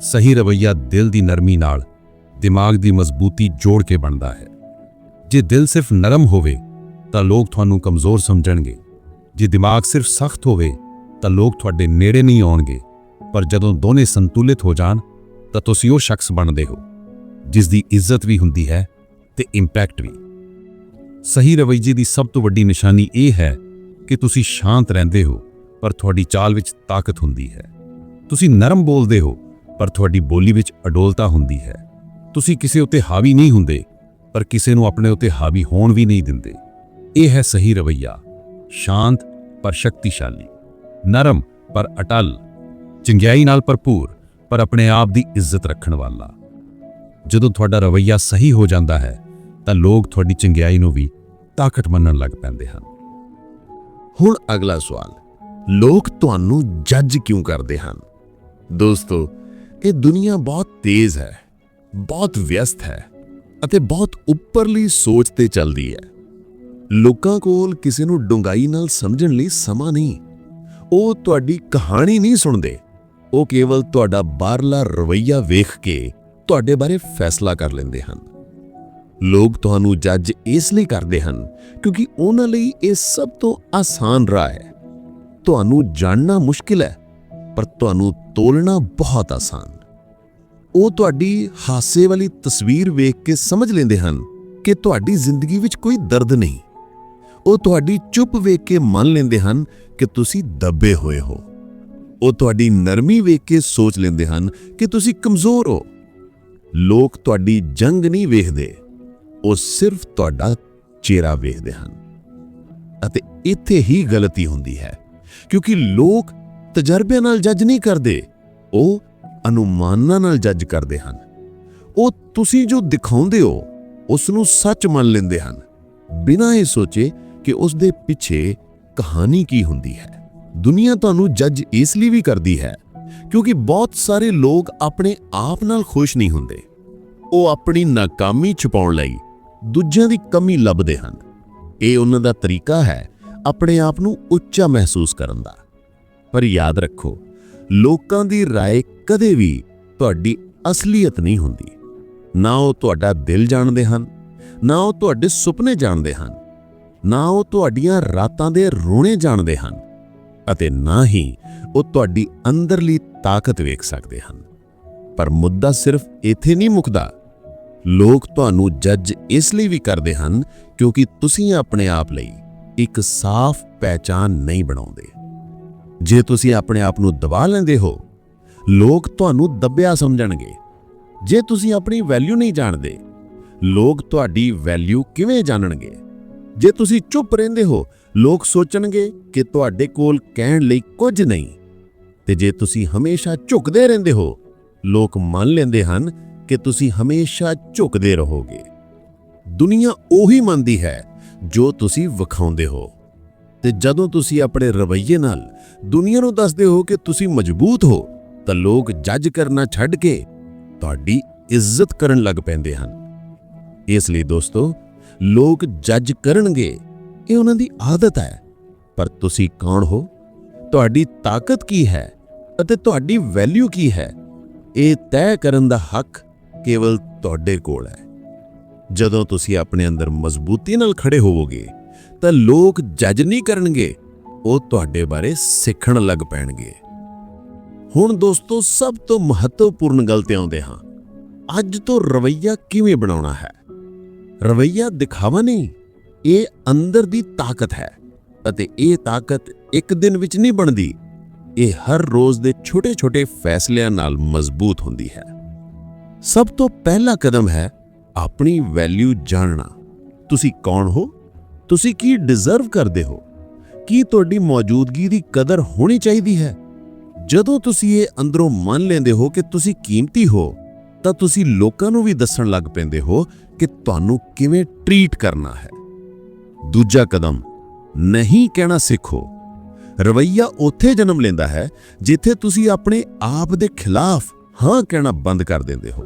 ਸਹੀ ਰਵਈਆ ਦਿਲ ਦੀ ਨਰਮੀ ਨਾਲ ਦਿਮਾਗ ਦੀ ਮਜ਼ਬੂਤੀ ਜੋੜ ਕੇ ਬਣਦਾ ਹੈ। ਜੇ ਦਿਲ ਸਿਰਫ ਨਰਮ ਹੋਵੇ ਤਾਂ ਲੋਕ ਤੁਹਾਨੂੰ ਕਮਜ਼ੋਰ ਸਮਝਣਗੇ। ਜੇ ਦਿਮਾਗ ਸਿਰਫ ਸਖਤ ਹੋਵੇ, ਤਾਂ ਲੋਕ ਤੁਹਾਡੇ ਨੇੜੇ ਨਹੀਂ ਆਉਣਗੇ। ਪਰ ਜਦੋਂ ਦੋਨੇ ਸੰਤੁਲਿਤ ਹੋ ਜਾਣ, ਤਾਂ ਤੁਸੀਂ ਉਹ ਸ਼ਖਸ ਬਣਦੇ ਹੋ, ਜਿਸ ਦੀ ਇੱਜ਼ਤ ਵੀ ਹੁੰਦੀ ਹੈ ਤੇ ਇੰਪੈਕਟ ਵੀ। ਸਹੀ ਰਵੱਈਏ ਦੀ ਸਭ ਤੋਂ ਵੱਡੀ ਨਿਸ਼ਾਨੀ ਇਹ ਹੈ ਕਿ ਤੁਸੀਂ ਸ਼ਾਂਤ ਰਹਿੰਦੇ ਹੋ, ਪਰ ਤੁਹਾਡੀ ਚਾਲ ਵਿੱਚ ਤਾਕਤ ਹੁੰਦੀ ਹੈ। ਤੁਸੀਂ ਨਰਮ ਬੋਲਦੇ ਹੋ, ਪਰ ਤੁਹਾਡੀ ਬੋਲੀ ਵਿੱਚ ਅਡੋਲਤਾ ਹੁੰਦੀ ਹੈ। ਤੁਸੀਂ ਕਿਸੇ ਉੱਤੇ ਹਾਵੀ ਨਹੀਂ ਹੁੰਦੇ, ਪਰ ਕਿਸੇ ਨੂੰ ਆਪਣੇ ਉੱਤੇ ਹਾਵੀ ਹੋਣ ਵੀ ਨਹੀਂ ਦਿੰਦੇ। ਇਹ ਹੈ ਸਹੀ ਰਵੱਈਆ, ਸ਼ਾਂਤ ਪਰ ਸ਼ਕਤੀਸ਼ਾਲੀ, ਨਰਮ ਪਰ ਅਟਲ, ਚੰਗਿਆਈ ਨਾਲ ਭਰਪੂਰ ਪਰ ਆਪਣੇ ਆਪ ਦੀ ਇੱਜ਼ਤ ਰੱਖਣ ਵਾਲਾ। ਜਦੋਂ ਤੁਹਾਡਾ ਰਵੱਈਆ ਸਹੀ ਹੋ ਜਾਂਦਾ ਹੈ, ਤਾਂ ਲੋਕ ਤੁਹਾਡੀ ਚੰਗਿਆਈ ਨੂੰ ਵੀ ਤਾਕਤ ਮੰਨਣ ਲੱਗ ਪੈਂਦੇ ਹਨ। ਹੁਣ ਅਗਲਾ ਸਵਾਲ, ਲੋਕ ਤੁਹਾਨੂੰ ਜੱਜ ਕਿਉਂ ਕਰਦੇ ਹਨ? ਦੋਸਤੋ, ਇਹ ਦੁਨੀਆ ਬਹੁਤ ਤੇਜ਼ ਹੈ, ਬਹੁਤ ਵਿਅਸਤ ਹੈ ਅਤੇ ਬਹੁਤ ਉੱਪਰਲੀ ਸੋਚ ਤੇ ਚੱਲਦੀ ਹੈ। ਲੋਕਾਂ ਕੋਲ ਕਿਸੇ ਨੂੰ ਡੂੰਘਾਈ ਨਾਲ ਸਮਝਣ ਲਈ ਸਮਾਂ ਨਹੀਂ। ਉਹ ਤੁਹਾਡੀ ਕਹਾਣੀ ਨਹੀਂ ਸੁਣਦੇ। ਉਹ ਕੇਵਲ ਤੁਹਾਡਾ ਬਾਹਰਲਾ ਰਵੱਈਆ ਵੇਖ ਕੇ ਤੁਹਾਡੇ ਬਾਰੇ ਫੈਸਲਾ ਕਰ ਲੈਂਦੇ ਹਨ। ਲੋਕ ਤੁਹਾਨੂੰ ਜੱਜ ਇਸ ਲਈ ਕਰਦੇ ਹਨ ਕਿਉਂਕਿ ਉਹਨਾਂ ਲਈ ਇਹ ਸਭ ਤੋਂ ਆਸਾਨ ਰਾਹ ਹੈ। ਤੁਹਾਨੂੰ ਜਾਣਨਾ ਮੁਸ਼ਕਿਲ ਹੈ, ਪਰ ਤੁਹਾਨੂੰ ਤੋਲਣਾ ਬਹੁਤ ਆਸਾਨ। ਉਹ ਤੁਹਾਡੀ ਹਾਸੇ ਵਾਲੀ ਤਸਵੀਰ ਵੇਖ ਕੇ ਸਮਝ ਲੈਂਦੇ ਹਨ ਕਿ ਤੁਹਾਡੀ ਜ਼ਿੰਦਗੀ ਵਿੱਚ ਕੋਈ ਦਰਦ ਨਹੀਂ। ਉਹ ਤੁਹਾਡੀ ਚੁੱਪ ਵੇਖ ਕੇ ਮੰਨ ਲੈਂਦੇ ਹਨ ਕਿ ਤੁਸੀਂ ਦੱਬੇ ਹੋਏ ਹੋ। ਉਹ ਤੁਹਾਡੀ ਨਰਮੀ ਵੇਖ ਕੇ ਸੋਚ ਲੈਂਦੇ ਹਨ ਕਿ ਤੁਸੀਂ ਕਮਜ਼ੋਰ ਹੋ। ਲੋਕ ਤੁਹਾਡੀ ਜੰਗ ਨਹੀਂ ਵੇਖਦੇ, ਉਹ ਸਿਰਫ ਤੁਹਾਡਾ ਚਿਹਰਾ ਵੇਖਦੇ ਹਨ। ਅਤੇ ਇੱਥੇ ਹੀ ਗਲਤੀ ਹੁੰਦੀ ਹੈ, ਕਿਉਂਕਿ ਲੋਕ ਤਜਰਬੇ ਨਾਲ ਜੱਜ ਨਹੀਂ ਕਰਦੇ, ਉਹ ਅਨੁਮਾਨਾਂ ਨਾਲ ਜੱਜ ਕਰਦੇ ਹਨ। ਉਹ ਤੁਸੀਂ ਜੋ ਦਿਖਾਉਂਦੇ ਹੋ ਉਸ ਨੂੰ ਸੱਚ ਮੰਨ ਲੈਂਦੇ ਹਨ, ਬਿਨਾਂ ਇਹ ਸੋਚੇ ਕਿ ਉਸ ਦੇ ਪਿੱਛੇ ਕਹਾਣੀ ਕੀ ਹੁੰਦੀ ਹੈ ਦੁਨੀਆ ਤੁਹਾਨੂੰ ਜੱਜ ਇਸ ਲਈ ਵੀ ਕਰਦੀ ਹੈ ਕਿਉਂਕਿ ਬਹੁਤ ਸਾਰੇ ਲੋਕ ਆਪਣੇ ਆਪ ਨਾਲ ਖੁਸ਼ ਨਹੀਂ ਹੁੰਦੇ ਉਹ ਆਪਣੀ ਨਾਕਾਮੀ ਛੁਪਾਉਣ ਲਈ ਦੂਜਿਆਂ ਦੀ ਕਮੀ ਲੱਭਦੇ ਹਨ ਇਹ ਉਹਨਾਂ ਦਾ ਤਰੀਕਾ ਹੈ ਆਪਣੇ ਆਪ ਨੂੰ ਉੱਚਾ ਮਹਿਸੂਸ ਕਰਨ ਦਾ ਪਰ ਯਾਦ ਰੱਖੋ ਲੋਕਾਂ ਦੀ رائے ਕਦੇ ਵੀ ਤੁਹਾਡੀ ਅਸਲੀਅਤ ਨਹੀਂ ਹੁੰਦੀ ਨਾ ਉਹ ਤੁਹਾਡਾ ਦਿਲ ਜਾਣਦੇ ਹਨ ਨਾ ਉਹ ਤੁਹਾਡੇ ਸੁਪਨੇ ਜਾਣਦੇ ਹਨ ਨਾ ਉਹ ਤੁਹਾਡੀਆਂ ਰਾਤਾਂ ਦੇ ਰੋਣੇ ਜਾਣਦੇ ਹਨ ਅਤੇ ਨਾ ਹੀ ਉਹ ਤੁਹਾਡੀ ਅੰਦਰਲੀ ਤਾਕਤ ਵੇਖ ਸਕਦੇ ਹਨ। ਪਰ ਮੁੱਦਾ ਸਿਰਫ ਇੱਥੇ ਨਹੀਂ ਮੁੱਕਦਾ। ਲੋਕ ਤੁਹਾਨੂੰ ਜੱਜ ਇਸ ਲਈ ਵੀ ਕਰਦੇ ਹਨ ਕਿਉਂਕਿ ਤੁਸੀਂ ਆਪਣੇ ਆਪ ਲਈ ਇੱਕ ਸਾਫ਼ ਪਹਿਚਾਨ ਨਹੀਂ ਬਣਾਉਂਦੇ। ਜੇ ਤੁਸੀਂ ਆਪਣੇ ਆਪ ਨੂੰ ਦਬਾ ਲੈਂਦੇ ਹੋ, ਲੋਕ ਤੁਹਾਨੂੰ ਦੱਬਿਆ ਸਮਝਣਗੇ। ਜੇ ਤੁਸੀਂ ਆਪਣੀ ਵੈਲਿਊ ਨਹੀਂ ਜਾਣਦੇ, ਲੋਕ ਤੁਹਾਡੀ ਵੈਲਿਊ ਕਿਵੇਂ ਜਾਣਨਗੇ? ਜੇ ਤੁਸੀਂ ਚੁੱਪ ਰਹਿੰਦੇ ਹੋ, ਲੋਕ ਸੋਚਣਗੇ ਕਿ ਤੁਹਾਡੇ ਕੋਲ ਕਹਿਣ ਲਈ ਕੁਝ ਨਹੀਂ। ਤੇ ਜੇ ਤੁਸੀਂ ਹਮੇਸ਼ਾ ਝੁਕਦੇ ਰਹਿੰਦੇ ਹੋ, ਲੋਕ ਮੰਨ ਲੈਂਦੇ ਹਨ ਕਿ ਤੁਸੀਂ ਹਮੇਸ਼ਾ ਝੁਕਦੇ ਰਹੋਗੇ। ਦੁਨੀਆ ਉਹੀ ਮੰਨਦੀ ਹੈ ਜੋ ਤੁਸੀਂ ਵਿਖਾਉਂਦੇ ਹੋ। ਤੇ ਜਦੋਂ ਤੁਸੀਂ ਆਪਣੇ ਰਵੱਈਏ ਨਾਲ ਦੁਨੀਆ ਨੂੰ ਦੱਸਦੇ ਹੋ ਕਿ ਤੁਸੀਂ ਮਜ਼ਬੂਤ ਹੋ, ਤਾਂ ਲੋਕ ਜੱਜ ਕਰਨਾ ਛੱਡ ਕੇ ਤੁਹਾਡੀ ਇੱਜ਼ਤ ਕਰਨ ਲੱਗ ਪੈਂਦੇ ਹਨ। ਇਸ ਲਈ ਦੋਸਤੋ ਲੋਕ ਜੱਜ ਕਰਨਗੇ। ਇਹ ਉਹਨਾਂ ਦੀ ਆਦਤ ਹੈ। ਪਰ ਤੁਸੀਂ ਕੌਣ ਹੋ? ਤੁਹਾਡੀ ਤਾਕਤ ਕੀ ਹੈ? ਅਤੇ ਤੁਹਾਡੀ ਵੈਲਿਊ ਕੀ ਹੈ? ਇਹ ਤੈਅ ਕਰਨ ਦਾ ਹੱਕ ਕੇਵਲ ਤੁਹਾਡੇ ਕੋਲ ਹੈ। ਜਦੋਂ ਤੁਸੀਂ ਆਪਣੇ ਅੰਦਰ ਮਜ਼ਬੂਤੀ ਨਾਲ ਖੜੇ ਹੋਵੋਗੇ, ਤਾਂ ਲੋਕ ਜੱਜ ਨਹੀਂ ਕਰਨਗੇ। ਉਹ ਤੁਹਾਡੇ ਬਾਰੇ ਸਿੱਖਣ ਲੱਗ ਪੈਣਗੇ। ਹੁਣ ਦੋਸਤੋ, ਸਭ ਤੋਂ ਮਹੱਤਵਪੂਰਨ ਗੱਲ ਤੇ ਆਉਂਦੇ ਹਾਂ। ਅੱਜ ਤੋਂ ਰਵਈਆ ਕਿਵੇਂ ਬਣਾਉਣਾ ਹੈ? ਰਵਈਆ ਦਿਖਾਵਾ ਨਹੀਂ, ਇਹ ਅੰਦਰ ਦੀ ਤਾਕਤ ਹੈ ਅਤੇ ਇਹ ਤਾਕਤ ਇੱਕ ਦਿਨ ਵਿੱਚ ਨਹੀਂ ਬਣਦੀ। ਇਹ ਹਰ ਰੋਜ਼ ਦੇ ਛੋਟੇ-ਛੋਟੇ ਫੈਸਲਿਆਂ ਨਾਲ ਮਜ਼ਬੂਤ ਹੁੰਦੀ ਹੈ। ਸਭ ਤੋਂ ਪਹਿਲਾ ਕਦਮ ਹੈ ਆਪਣੀ ਵੈਲਿਊ ਜਾਣਨਾ। ਤੁਸੀਂ ਕੌਣ ਹੋ? ਤੁਸੀਂ ਕੀ ਡਿਜ਼ਰਵ ਕਰਦੇ ਹੋ? ਕੀ ਤੁਹਾਡੀ ਮੌਜੂਦਗੀ ਦੀ ਕਦਰ ਹੋਣੀ ਚਾਹੀਦੀ ਹੈ? ਜਦੋਂ ਤੁਸੀਂ ਇਹ ਅੰਦਰੋਂ ਮੰਨ ਲੈਂਦੇ ਹੋ ਕਿ ਤੁਸੀਂ ਕੀਮਤੀ ਹੋ ਤਾਂ ਤੁਸੀਂ ਲੋਕਾਂ ਨੂੰ ਵੀ ਦੱਸਣ ਲੱਗ ਪੈਂਦੇ ਹੋ ਕਿ ਤੁਹਾਨੂੰ ਕਿਵੇਂ ਟ੍ਰੀਟ ਕਰਨਾ ਹੈ। ਦੂਜਾ ਕਦਮ, ਨਹੀਂ ਕਹਿਣਾ ਸਿੱਖੋ। ਰਵਈਆ ਉੱਥੇ ਜਨਮ ਲੈਂਦਾ ਹੈ ਜਿੱਥੇ ਤੁਸੀਂ ਆਪਣੇ ਆਪ ਦੇ ਖਿਲਾਫ ਹਾਂ ਕਹਿਣਾ ਬੰਦ ਕਰ ਦਿੰਦੇ ਹੋ।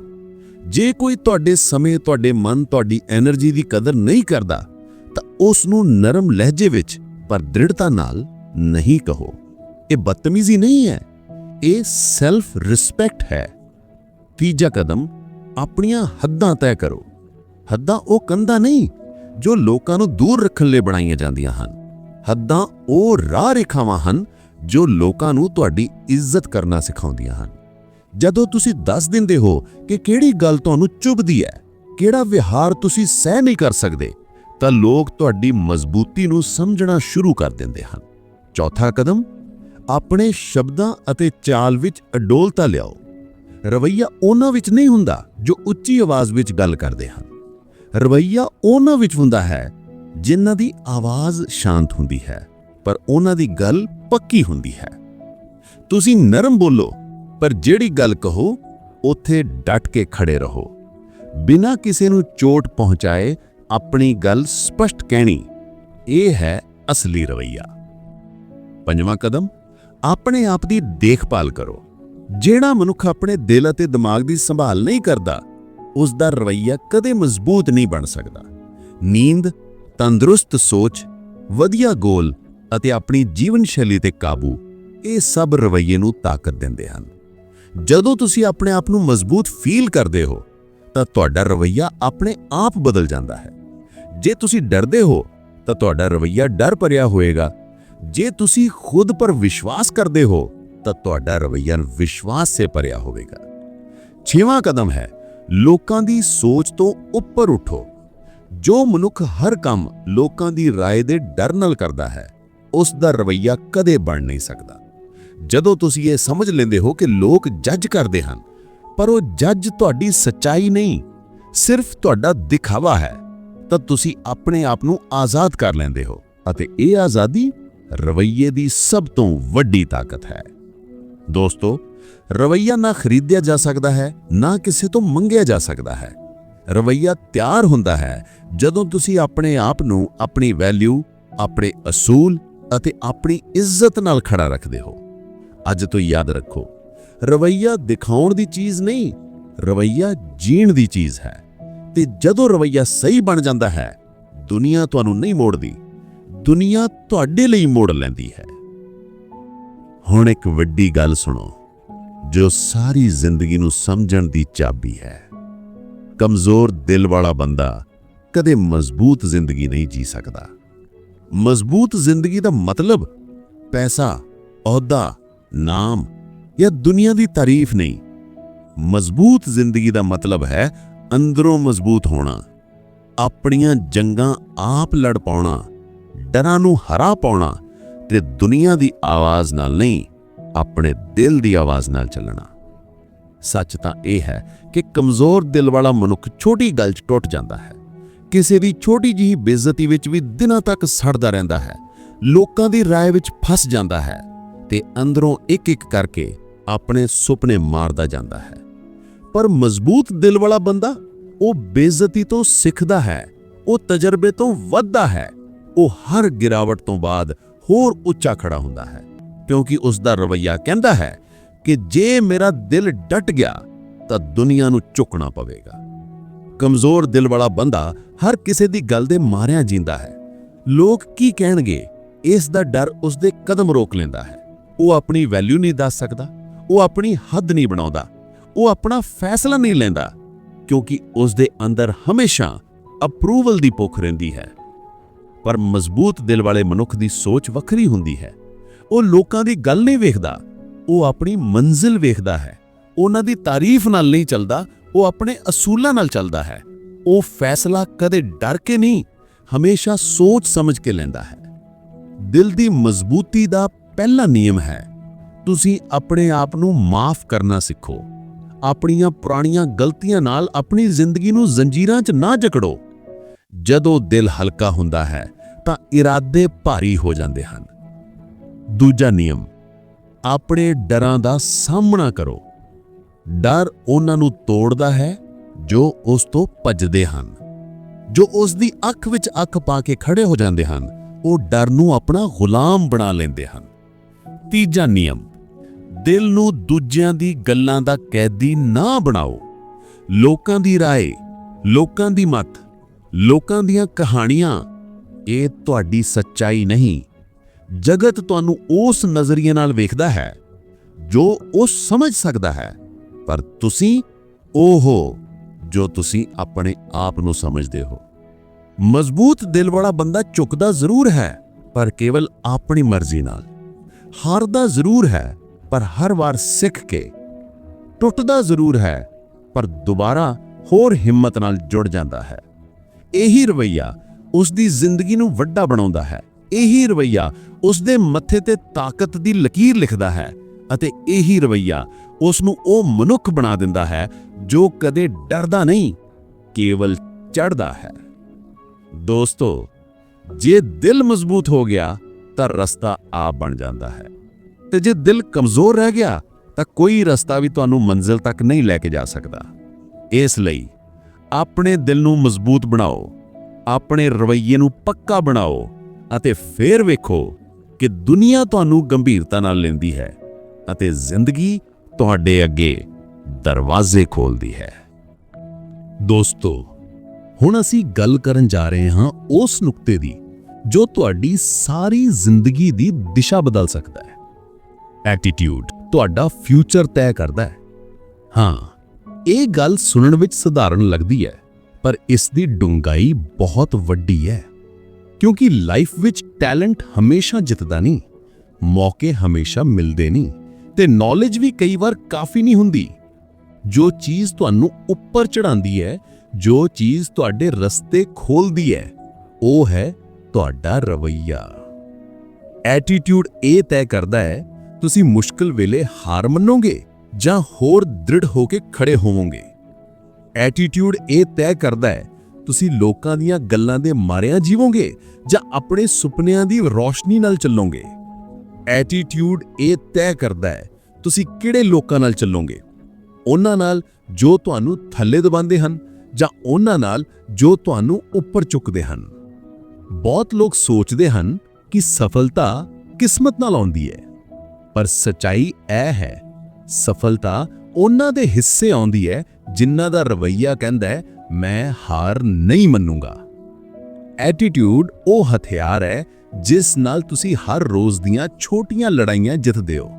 ਜੇ ਕੋਈ ਤੁਹਾਡੇ ਸਮੇਂ, ਤੁਹਾਡੇ ਮਨ, ਤੁਹਾਡੀ એનર્ਜੀ ਦੀ ਕਦਰ ਨਹੀਂ ਕਰਦਾ, ਤਾਂ ਉਸ ਨੂੰ ਨਰਮ ਲਹਿਜੇ ਵਿੱਚ ਪਰ ਦ੍ਰਿੜਤਾ ਨਾਲ ਨਹੀਂ ਕਹੋ। ਇਹ ਬਦਤਮੀਜ਼ੀ ਨਹੀਂ ਹੈ। ਇਹ ਸੈਲਫ ਰਿਸਪੈਕਟ ਹੈ। ਤੀਜਾ ਕਦਮ ਆਪਣੀਆਂ ਹੱਦਾਂ ਤੈਅ ਕਰੋ। ਹੱਦਾਂ ਉਹ ਕੰਧਾਂ ਨਹੀਂ, ਜੋ ਲੋਕਾਂ ਨੂੰ ਦੂਰ ਰੱਖਣ ਲਈ ਬਣਾਈਆਂ ਜਾਂਦੀਆਂ ਹਨ। ਹੱਦਾਂ ਉਹ ਰਾਹ ਰੇਖਾਵਾਂ ਹਨ, ਜੋ ਲੋਕਾਂ ਨੂੰ ਤੁਹਾਡੀ ਇੱਜ਼ਤ ਕਰਨਾ ਸਿਖਾਉਂਦੀਆਂ ਹਨ। ਜਦੋਂ ਤੁਸੀਂ ਦੱਸ ਦਿੰਦੇ ਹੋ ਕਿ ਕਿਹੜੀ ਗੱਲ ਤੁਹਾਨੂੰ ਚੁਭਦੀ ਹੈ, ਕਿਹੜਾ ਵਿਹਾਰ ਤੁਸੀਂ ਸਹਿ ਨਹੀਂ ਕਰ ਸਕਦੇ, ਤਾਂ ਲੋਕ ਤੁਹਾਡੀ ਮਜ਼ਬੂਤੀ ਨੂੰ ਸਮਝਣਾ ਸ਼ੁਰੂ ਕਰ ਦਿੰਦੇ ਹਨ। ਚੌਥਾ ਕਦਮ, ਆਪਣੇ ਸ਼ਬਦਾਂ ਅਤੇ ਚਾਲ ਵਿੱਚ ਅਡੋਲਤਾ ਲਿਆਓ। ਰਵਈਆ ਉਹਨਾਂ ਵਿੱਚ ਨਹੀਂ ਹੁੰਦਾ ਜੋ ਉੱਚੀ ਆਵਾਜ਼ ਵਿੱਚ ਗੱਲ ਕਰਦੇ ਹਨ। ਰਵਈਆ ਉਹਨਾਂ ਵਿੱਚ ਹੁੰਦਾ ਹੈ ਜਿਨ੍ਹਾਂ ਦੀ ਆਵਾਜ਼ ਸ਼ਾਂਤ ਹੁੰਦੀ ਹੈ, ਪਰ ਉਹਨਾਂ ਦੀ ਗੱਲ ਪੱਕੀ ਹੁੰਦੀ ਹੈ। ਤੁਸੀਂ ਨਰਮ ਬੋਲੋ, ਪਰ ਜਿਹੜੀ ਗੱਲ ਕਹੋ, ਉੱਥੇ ਡਟ ਕੇ ਖੜੇ ਰਹੋ। ਬਿਨਾਂ ਕਿਸੇ ਨੂੰ ਚੋਟ ਪਹੁੰਚਾਏ ਆਪਣੀ ਗੱਲ ਸਪਸ਼ਟ ਕਹਿਣੀ, ਇਹ ਹੈ ਅਸਲੀ ਰਵਈਆ। ਪੰਜਵਾਂ ਕਦਮ, ਆਪਣੇ ਆਪ ਦੀ ਦੇਖਭਾਲ ਕਰੋ। ਜਿਹੜਾ ਮਨੁੱਖ ਆਪਣੇ ਦਿਲ ਅਤੇ ਦਿਮਾਗ ਦੀ ਸੰਭਾਲ ਨਹੀਂ ਕਰਦਾ ਉਸ ਦਾ ਰਵਈਆ ਕਦੇ ਮਜ਼ਬੂਤ ਨਹੀਂ ਬਣ ਸਕਦਾ। ਨੀਂਦ, ਤੰਦਰੁਸਤ ਸੋਚ, ਵਧੀਆ ਗੋਲ ਅਤੇ ਆਪਣੀ ਜੀਵਨ ਸ਼ੈਲੀ ਤੇ ਕਾਬੂ, ਇਹ ਸਭ ਰਵਈਏ ਨੂੰ ਤਾਕਤ ਦਿੰਦੇ ਹਨ। ਜਦੋਂ ਤੁਸੀਂ ਆਪਣੇ ਆਪ ਨੂੰ ਮਜ਼ਬੂਤ ਫੀਲ ਕਰਦੇ ਹੋ, ਤਾਂ ਤੁਹਾਡਾ ਰਵਈਆ ਆਪਣੇ ਆਪ ਬਦਲ ਜਾਂਦਾ ਹੈ। ਜੇ ਤੁਸੀਂ ਡਰਦੇ ਹੋ, ਤਾਂ ਤੁਹਾਡਾ ਰਵਈਆ ਡਰ ਭਰਿਆ ਹੋਏਗਾ। ਜੇ ਤੁਸੀਂ ਖੁਦ ਪਰ ਵਿਸ਼ਵਾਸ ਕਰਦੇ ਹੋ ਤਾਂ ਤੁਹਾਡਾ ਰਵਈਆ ਵਿਸ਼ਵਾਸ ਸੇ ਭਰਿਆ ਹੋਵੇਗਾ ਛੇਵਾਂ ਕਦਮ ਹੈ ਲੋਕਾਂ ਦੀ ਸੋਚ ਤੋਂ ਉੱਪਰ ਉਠੋ ਜੋ ਮਨੁੱਖ ਹਰ ਕੰਮ ਲੋਕਾਂ ਦੀ رائے ਦੇ ਡਰ ਨਾਲ ਕਰਦਾ ਹੈ ਉਸ ਦਾ ਰਵਈਆ ਕਦੇ ਬਣ ਨਹੀਂ ਸਕਦਾ ਜਦੋਂ ਤੁਸੀਂ ਇਹ ਸਮਝ ਲੈਂਦੇ ਹੋ ਕਿ ਲੋਕ ਜੱਜ ਕਰਦੇ ਹਨ ਪਰ ਉਹ ਜੱਜ ਤੁਹਾਡੀ ਸੱਚਾਈ ਨਹੀਂ ਸਿਰਫ ਤੁਹਾਡਾ ਦਿਖਾਵਾ ਹੈ ਤਾਂ ਤੁਸੀਂ ਆਪਣੇ ਆਪ ਨੂੰ ਆਜ਼ਾਦ ਕਰ ਲੈਂਦੇ ਹੋ ਅਤੇ ਇਹ ਆਜ਼ਾਦੀ ਰਵੱਈਏ ਦੀ ਸਭ ਤੋਂ ਵੱਡੀ ਤਾਕਤ ਹੈ ਦੋਸਤੋ, ਰਵੱਈਆ ਨਾ ਖਰੀਦਿਆ ਜਾ ਸਕਦਾ ਹੈ, ਨਾ ਕਿਸੇ ਤੋਂ ਮੰਗਿਆ ਜਾ ਸਕਦਾ ਹੈ। ਰਵੱਈਆ ਤਿਆਰ ਹੁੰਦਾ ਹੈ ਜਦੋਂ ਤੁਸੀਂ ਆਪਣੇ ਆਪ ਨੂੰ ਆਪਣੀ ਵੈਲਿਊ ਆਪਣੇ ਅਸੂਲ ਅਤੇ ਆਪਣੀ ਇੱਜ਼ਤ ਨਾਲ ਖੜਾ ਰੱਖਦੇ ਹੋ। ਅੱਜ ਤੋਂ ਯਾਦ ਰੱਖੋ, ਰਵੱਈਆ ਦਿਖਾਉਣ ਦੀ ਚੀਜ਼ ਨਹੀਂ, ਰਵੱਈਆ ਜੀਣ ਦੀ ਚੀਜ਼ ਹੈ। ਤੇ ਜਦੋਂ ਰਵੱਈਆ ਸਹੀ ਬਣ ਜਾਂਦਾ ਹੈ, ਦੁਨੀਆ ਤੁਹਾਨੂੰ ਨਹੀਂ ਮੋੜਦੀ, ਦੁਨੀਆ ਤੁਹਾਡੇ ਲਈ ਮੋੜ ਲੈਂਦੀ ਹੈ। ਹੁਣ ਇੱਕ ਵੱਡੀ ਗੱਲ ਸੁਣੋ, ਜੋ ਸਾਰੀ ਜ਼ਿੰਦਗੀ ਨੂੰ ਸਮਝਣ ਦੀ ਚਾਬੀ ਹੈ। ਕਮਜ਼ੋਰ ਦਿਲ ਵਾਲਾ ਬੰਦਾ ਕਦੇ ਮਜ਼ਬੂਤ ਜ਼ਿੰਦਗੀ ਨਹੀਂ ਜੀ ਸਕਦਾ। ਮਜ਼ਬੂਤ ਜ਼ਿੰਦਗੀ ਦਾ ਮਤਲਬ ਪੈਸਾ, ਅਹੁਦਾ, ਨਾਮ ਜਾਂ ਦੁਨੀਆ ਦੀ ਤਾਰੀਫ ਨਹੀਂ। ਮਜ਼ਬੂਤ ਜ਼ਿੰਦਗੀ ਦਾ ਮਤਲਬ ਹੈ ਅੰਦਰੋਂ ਮਜ਼ਬੂਤ ਹੋਣਾ। ਆਪਣੀਆਂ ਜੰਗਾਂ ਆਪ ਲੜ ਪਾਉਣਾ, ਡਰਾਂ ਨੂੰ ਹਰਾ ਪਾਉਣਾ ਤੇ ਦੁਨੀਆ ਦੀ ਆਵਾਜ਼ ਨਾਲ ਨਹੀਂ, ਆਪਣੇ ਦਿਲ ਦੀ ਆਵਾਜ਼ ਨਾਲ ਚੱਲਣਾ। ਸੱਚ ਤਾਂ ਇਹ ਹੈ ਕਿ ਕਮਜ਼ੋਰ ਦਿਲ ਵਾਲਾ ਮਨੁੱਖ ਛੋਟੀ ਗੱਲ 'ਚ ਟੁੱਟ ਜਾਂਦਾ ਹੈ। ਕਿਸੇ ਦੀ ਛੋਟੀ ਜਿਹੀ ਬੇਇੱਜ਼ਤੀ ਵਿੱਚ ਵੀ ਦਿਨਾਂ ਤੱਕ ਸੜਦਾ ਰਹਿੰਦਾ ਹੈ। ਲੋਕਾਂ ਦੀ ਰਾਏ ਵਿੱਚ ਫਸ ਜਾਂਦਾ ਹੈ ਤੇ ਅੰਦਰੋਂ ਇੱਕ-ਇੱਕ ਕਰਕੇ ਆਪਣੇ ਸੁਪਨੇ ਮਾਰਦਾ ਜਾਂਦਾ ਹੈ। ਪਰ ਮਜ਼ਬੂਤ ਦਿਲ ਵਾਲਾ ਬੰਦਾ ਉਹ ਬੇਇੱਜ਼ਤੀ ਤੋਂ ਸਿੱਖਦਾ ਹੈ, ਉਹ ਤਜਰਬੇ ਤੋਂ ਵੱਧਦਾ ਹੈ, ਉਹ ਹਰ ਗਿਰਾਵਟ ਤੋਂ ਬਾਅਦ ਹੋਰ ਉੱਚਾ ਖੜਾ ਹੁੰਦਾ ਹੈ, ਕਿਉਂਕਿ ਉਸ ਦਾ ਰਵਈਆ ਕਹਿੰਦਾ ਹੈ ਕਿ ਜੇ ਮੇਰਾ ਦਿਲ ਡਟ ਗਿਆ ਤਾਂ ਦੁਨੀਆ ਨੂੰ ਝੁਕਣਾ ਪਵੇਗਾ। ਕਮਜ਼ੋਰ ਦਿਲ ਵਾਲਾ ਬੰਦਾ ਹਰ ਕਿਸੇ ਦੀ ਗੱਲ ਦੇ ਮਾਰਿਆਂ ਜਿੰਦਾ ਹੈ। ਲੋਕ ਕੀ ਕਹਿਣਗੇ? ਇਸ ਦਾ ਡਰ ਉਸ ਦੇ ਕਦਮ ਰੋਕ ਲੈਂਦਾ ਹੈ। ਉਹ ਆਪਣੀ ਵੈਲਿਊ ਨਹੀਂ ਦੱਸ ਸਕਦਾ, ਉਹ ਆਪਣੀ ਹੱਦ ਨਹੀਂ ਬਣਾਉਂਦਾ, ਉਹ ਆਪਣਾ ਫੈਸਲਾ ਨਹੀਂ ਲੈਂਦਾ, ਕਿਉਂਕਿ ਉਸ ਦੇ ਅੰਦਰ ਹਮੇਸ਼ਾ ਅਪਰੂਵਲ ਦੀ ਭੁੱਖ ਰਹਿੰਦੀ ਹੈ। ਪਰ ਮਜ਼ਬੂਤ ਦਿਲ ਵਾਲੇ ਮਨੁੱਖ ਦੀ ਸੋਚ ਵੱਖਰੀ ਹੁੰਦੀ ਹੈ। ਉਹ ਲੋਕਾਂ ਦੀ ਗੱਲ ਨਹੀਂ ਵੇਖਦਾ, ਉਹ ਆਪਣੀ ਮੰਜ਼ਿਲ ਵੇਖਦਾ ਹੈ। ਉਹਨਾਂ ਦੀ ਤਾਰੀਫ ਨਾਲ ਨਹੀਂ ਚੱਲਦਾ, ਉਹ ਆਪਣੇ ਅਸੂਲਾਂ ਨਾਲ ਚੱਲਦਾ ਹੈ। ਉਹ ਫੈਸਲਾ ਕਦੇ ਡਰ ਕੇ ਨਹੀਂ, ਹਮੇਸ਼ਾ ਸੋਚ ਸਮਝ ਕੇ ਲੈਂਦਾ ਹੈ। ਦਿਲ ਦੀ ਮਜ਼ਬੂਤੀ ਦਾ ਪਹਿਲਾ ਨਿਯਮ ਹੈ, ਤੁਸੀਂ ਆਪਣੇ ਆਪ ਨੂੰ ਮਾਫ ਕਰਨਾ ਸਿੱਖੋ। ਆਪਣੀਆਂ ਪੁਰਾਣੀਆਂ ਗਲਤੀਆਂ ਨਾਲ ਆਪਣੀ ਜ਼ਿੰਦਗੀ ਨੂੰ ਜ਼ੰਜੀਰਾਂ 'ਚ ਨਾ ਜਕੜੋ। ਜਦੋਂ ਦਿਲ ਹਲਕਾ ਹੁੰਦਾ ਹੈ ਤਾਂ ਇਰਾਦੇ ਭਾਰੀ ਹੋ ਜਾਂਦੇ ਹਨ ਦੂਜਾ ਨਿਯਮ ਆਪਣੇ ਡਰਾਂ ਦਾ ਸਾਹਮਣਾ ਕਰੋ ਡਰ ਉਹਨਾਂ ਨੂੰ ਤੋੜਦਾ ਹੈ ਜੋ ਉਸ ਤੋਂ ਭੱਜਦੇ ਹਨ ਜੋ ਉਸ ਦੀ ਅੱਖ ਵਿੱਚ ਅੱਖ ਪਾ ਕੇ ਖੜੇ ਹੋ ਜਾਂਦੇ ਹਨ ਉਹ ਡਰ ਨੂੰ ਆਪਣਾ ਗੁਲਾਮ ਬਣਾ ਲੈਂਦੇ ਹਨ ਤੀਜਾ ਨਿਯਮ ਦਿਲ ਨੂੰ ਦੂਜਿਆਂ ਦੀ ਗੱਲਾਂ ਦਾ ਕੈਦੀ ਨਾ ਬਣਾਓ ਲੋਕਾਂ ਦੀ رائے ਲੋਕਾਂ ਦੀ ਮਤ ਲੋਕਾਂ ਦੀਆਂ ਕਹਾਣੀਆਂ ਇਹ ਤੁਹਾਡੀ ਸੱਚਾਈ ਨਹੀਂ। ਜਗਤ ਤੁਹਾਨੂੰ ਉਸ ਨਜ਼ਰੀਏ ਨਾਲ ਵੇਖਦਾ ਹੈ, ਜੋ ਉਹ ਸਮਝ ਸਕਦਾ ਹੈ। ਪਰ ਤੁਸੀਂ ਉਹ ਹੋ, ਜੋ ਤੁਸੀਂ ਆਪਣੇ ਆਪ ਨੂੰ ਸਮਝਦੇ ਹੋ। ਮਜ਼ਬੂਤ ਦਿਲ ਵਾਲਾ ਬੰਦਾ ਝੁਕਦਾ ਜ਼ਰੂਰ ਹੈ, ਪਰ ਕੇਵਲ ਆਪਣੀ ਮਰਜ਼ੀ ਨਾਲ। ਹਾਰਦਾ ਜ਼ਰੂਰ ਹੈ, ਪਰ ਹਰ ਵਾਰ ਸਿੱਖ ਕੇ। ਟੁੱਟਦਾ ਜ਼ਰੂਰ ਹੈ, ਪਰ ਦੁਬਾਰਾ ਹੋਰ ਹਿੰਮਤ ਨਾਲ ਜੁੜ ਜਾਂਦਾ ਹੈ। ਇਹੀ ਰਵਈਆ ਉਸ ਦੀ ਜ਼ਿੰਦਗੀ ਨੂੰ ਵੱਡਾ ਬਣਾਉਂਦਾ ਹੈ। ਇਹੀ ਰਵਈਆ ਉਸ ਦੇ ਮੱਥੇ ਤੇ ਤਾਕਤ ਦੀ ਲਕੀਰ ਲਿਖਦਾ ਹੈ ਅਤੇ ਇਹੀ ਰਵਈਆ ਉਸ ਨੂੰ ਉਹ ਮਨੁੱਖ ਬਣਾ ਦਿੰਦਾ ਹੈ ਜੋ ਕਦੇ ਡਰਦਾ ਨਹੀਂ, ਕੇਵਲ ਚੜਦਾ ਹੈ। ਦੋਸਤੋ, ਜੇ ਦਿਲ ਮਜ਼ਬੂਤ ਹੋ ਗਿਆ ਤਾਂ ਰਸਤਾ ਆਪ ਬਣ ਜਾਂਦਾ ਹੈ ਤੇ ਜੇ ਦਿਲ ਕਮਜ਼ੋਰ ਰਹਿ ਗਿਆ ਤਾਂ ਕੋਈ ਰਸਤਾ ਵੀ ਤੁਹਾਨੂੰ ਮੰਜ਼ਿਲ ਤੱਕ ਨਹੀਂ ਲੈ ਕੇ ਜਾ ਸਕਦਾ। ਇਸ ਲਈ ਆਪਣੇ ਦਿਲ ਨੂੰ ਮਜ਼ਬੂਤ ਬਣਾਓ ਆਪਣੇ ਰਵੱਈਏ ਨੂੰ ਪੱਕਾ ਬਣਾਓ ਅਤੇ ਫਿਰ ਵੇਖੋ ਕਿ ਦੁਨੀਆ ਤੁਹਾਨੂੰ ਗੰਭੀਰਤਾ ਨਾਲ ਲੈਂਦੀ ਹੈ ਅਤੇ ਜ਼ਿੰਦਗੀ ਤੁਹਾਡੇ ਅੱਗੇ ਦਰਵਾਜ਼ੇ ਖੋਲਦੀ ਹੈ। ਦੋਸਤੋ, ਹੁਣ ਅਸੀਂ ਗੱਲ ਕਰਨ ਜਾ ਰਹੇ ਹਾਂ ਉਸ ਨੁਕਤੇ ਦੀ ਜੋ ਤੁਹਾਡੀ ਸਾਰੀ ਜ਼ਿੰਦਗੀ ਦੀ ਦਿਸ਼ਾ ਬਦਲ ਸਕਦਾ ਹੈ। ਐਟੀਟਿਊਡ ਤੁਹਾਡਾ ਫਿਊਚਰ ਤੈਅ ਕਰਦਾ ਹੈ। ਹਾਂ, ਇਹ ਗੱਲ ਸੁਣਨ ਵਿੱਚ ਸਧਾਰਨ ਲੱਗਦੀ ਹੈ। ਪਰ ਇਸ ਦੀ ਡੂੰਘਾਈ ਬਹੁਤ ਵੱਡੀ ਹੈ, ਕਿਉਂਕਿ ਲਾਈਫ ਵਿੱਚ ਟੈਲੈਂਟ ਹਮੇਸ਼ਾ ਜਿੱਤਦਾ ਨਹੀਂ, ਮੌਕੇ ਹਮੇਸ਼ਾ ਮਿਲਦੇ ਨਹੀਂ ਤੇ ਨੌਲੇਜ ਵੀ ਕਈ ਵਾਰ ਕਾਫੀ ਨਹੀਂ ਹੁੰਦੀ। ਜੋ ਚੀਜ਼ ਤੁਹਾਨੂੰ ਉੱਪਰ ਚੜਾਉਂਦੀ ਹੈ, ਜੋ ਚੀਜ਼ ਤੁਹਾਡੇ ਰਸਤੇ ਖੋਲਦੀ ਹੈ, ਉਹ ਹੈ ਤੁਹਾਡਾ ਰਵਈਆ। ਐਟੀਟਿਊਡ ਇਹ ਤੈਅ ਕਰਦਾ ਹੈ, ਤੁਸੀਂ ਮੁਸ਼ਕਲ ਵੇਲੇ ਹਾਰ ਮੰਨੋਗੇ ਜਾਂ ਹੋਰ ਦ੍ਰਿੜ ਹੋ ਕੇ ਖੜੇ ਹੋਵੋਗੇ। ਐਟੀਟਿਊਡ ਇਹ ਤੈਅ ਕਰਦਾ ਹੈ, ਤੁਸੀਂ ਲੋਕਾਂ ਦੀਆਂ ਗੱਲਾਂ ਦੇ ਮਾਰਿਆਂ ਜੀਵੋਗੇ ਜਾਂ ਆਪਣੇ ਸੁਪਨਿਆਂ ਦੀ ਰੋਸ਼ਨੀ ਨਾਲ ਚੱਲੋਗੇ? ਐਟੀਟਿਊਡ ਇਹ ਤੈਅ ਕਰਦਾ ਹੈ, ਤੁਸੀਂ ਕਿਹੜੇ ਲੋਕਾਂ ਨਾਲ ਚੱਲੋਗੇ? ਉਹਨਾਂ ਨਾਲ ਜੋ ਤੁਹਾਨੂੰ ਥੱਲੇ ਦਬਾਉਂਦੇ ਹਨ ਜਾਂ ਉਹਨਾਂ ਨਾਲ ਜੋ ਤੁਹਾਨੂੰ ਉੱਪਰ ਚੁੱਕਦੇ ਹਨ। ਬਹੁਤ ਲੋਕ ਸੋਚਦੇ ਹਨ ਕਿ ਸਫਲਤਾ ਕਿਸਮਤ ਨਾਲ ਆਉਂਦੀ ਹੈ, ਪਰ ਸਚਾਈ ਇਹ ਹੈ, ਸਫਲਤਾ ਉਹਨਾਂ ਦੇ ਹਿੱਸੇ ਆਉਂਦੀ ਹੈ ਜਿਨ੍ਹਾਂ ਦਾ ਰਵਈਆ ਕਹਿੰਦਾ ਹੈ, ਮੈਂ ਹਾਰ ਨਹੀਂ ਮੰਨੂਗਾ। ਐਟੀਟਿਊਡ ਉਹ ਹਥਿਆਰ ਹੈ, ਜਿਸ ਨਾਲ ਤੁਸੀਂ ਹਰ ਰੋਜ਼ ਦੀਆਂ ਛੋਟੀਆਂ ਲੜਾਈਆਂ ਜਿੱਤਦੇ ਹੋ।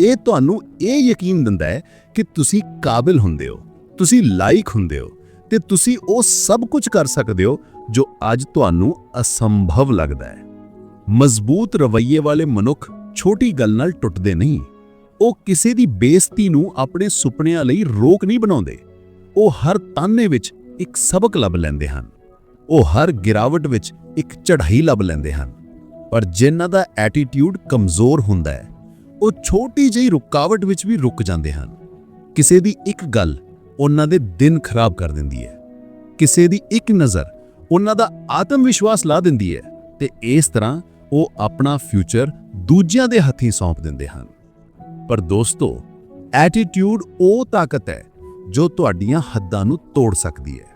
ਇਹ ਤੁਹਾਨੂੰ ਇਹ ਯਕੀਨ ਦਿੰਦਾ ਹੈ ਕਿ ਤੁਸੀਂ ਕਾਬਿਲ ਹੁੰਦੇ ਹੋ, ਤੁਸੀਂ ਲਾਇਕ ਹੁੰਦੇ ਹੋ ਤੇ ਤੁਸੀਂ ਉਹ ਸਭ ਕੁਝ ਕਰ ਸਕਦੇ ਹੋ ਜੋ ਅੱਜ ਤੁਹਾਨੂੰ ਅਸੰਭਵ ਲੱਗਦਾ ਹੈ। ਮਜ਼ਬੂਤ ਰਵੱਈਏ ਵਾਲੇ ਮਨੁੱਖ ਛੋਟੀ ਗੱਲ ਨਾਲ ਟੁੱਟਦੇ ਨਹੀਂ। ਉਹ ਕਿਸੇ ਦੀ ਬੇਇੱਜ਼ਤੀ ਨੂੰ ਆਪਣੇ ਸੁਪਨਿਆਂ ਲਈ ਰੋਕ ਨਹੀਂ ਬਣਾਉਂਦੇ। ਉਹ ਹਰ ਤਾਨੇ ਵਿੱਚ ਇੱਕ ਸਬਕ ਲੱਭ ਲੈਂਦੇ ਹਨ। ਉਹ ਹਰ ਗਿਰਾਵਟ ਵਿੱਚ ਇੱਕ ਚੜ੍ਹਾਈ ਲੱਭ ਲੈਂਦੇ ਹਨ। ਪਰ ਜਿਨ੍ਹਾਂ ਦਾ ਐਟੀਟਿਊਡ ਕਮਜ਼ੋਰ ਹੁੰਦਾ ਹੈ, ਉਹ ਛੋਟੀ ਜਿਹੀ ਰੁਕਾਵਟ ਵਿੱਚ ਵੀ ਰੁਕ ਜਾਂਦੇ ਹਨ। ਕਿਸੇ ਦੀ ਇੱਕ ਗੱਲ ਉਹਨਾਂ ਦੇ ਦਿਨ ਖਰਾਬ ਕਰ ਦਿੰਦੀ ਹੈ। ਕਿਸੇ ਦੀ ਇੱਕ ਨਜ਼ਰ ਉਹਨਾਂ ਦਾ ਆਤਮ ਵਿਸ਼ਵਾਸ ਲਾ ਦਿੰਦੀ ਹੈ ਤੇ ਇਸ ਤਰ੍ਹਾਂ ਉਹ ਆਪਣਾ ਫਿਊਚਰ ਦੂਜਿਆਂ ਦੇ ਹੱਥੀਂ ਸੌਂਪ ਦਿੰਦੇ ਹਨ। ਪਰ ਦੋਸਤੋ ਐਟੀਟਿਊਡ ਉਹ ਤਾਕਤ ਹੈ ਜੋ ਤੁਹਾਡੀਆਂ ਹੱਦਾਂ ਨੂੰ ਤੋੜ ਸਕਦੀ ਹੈ।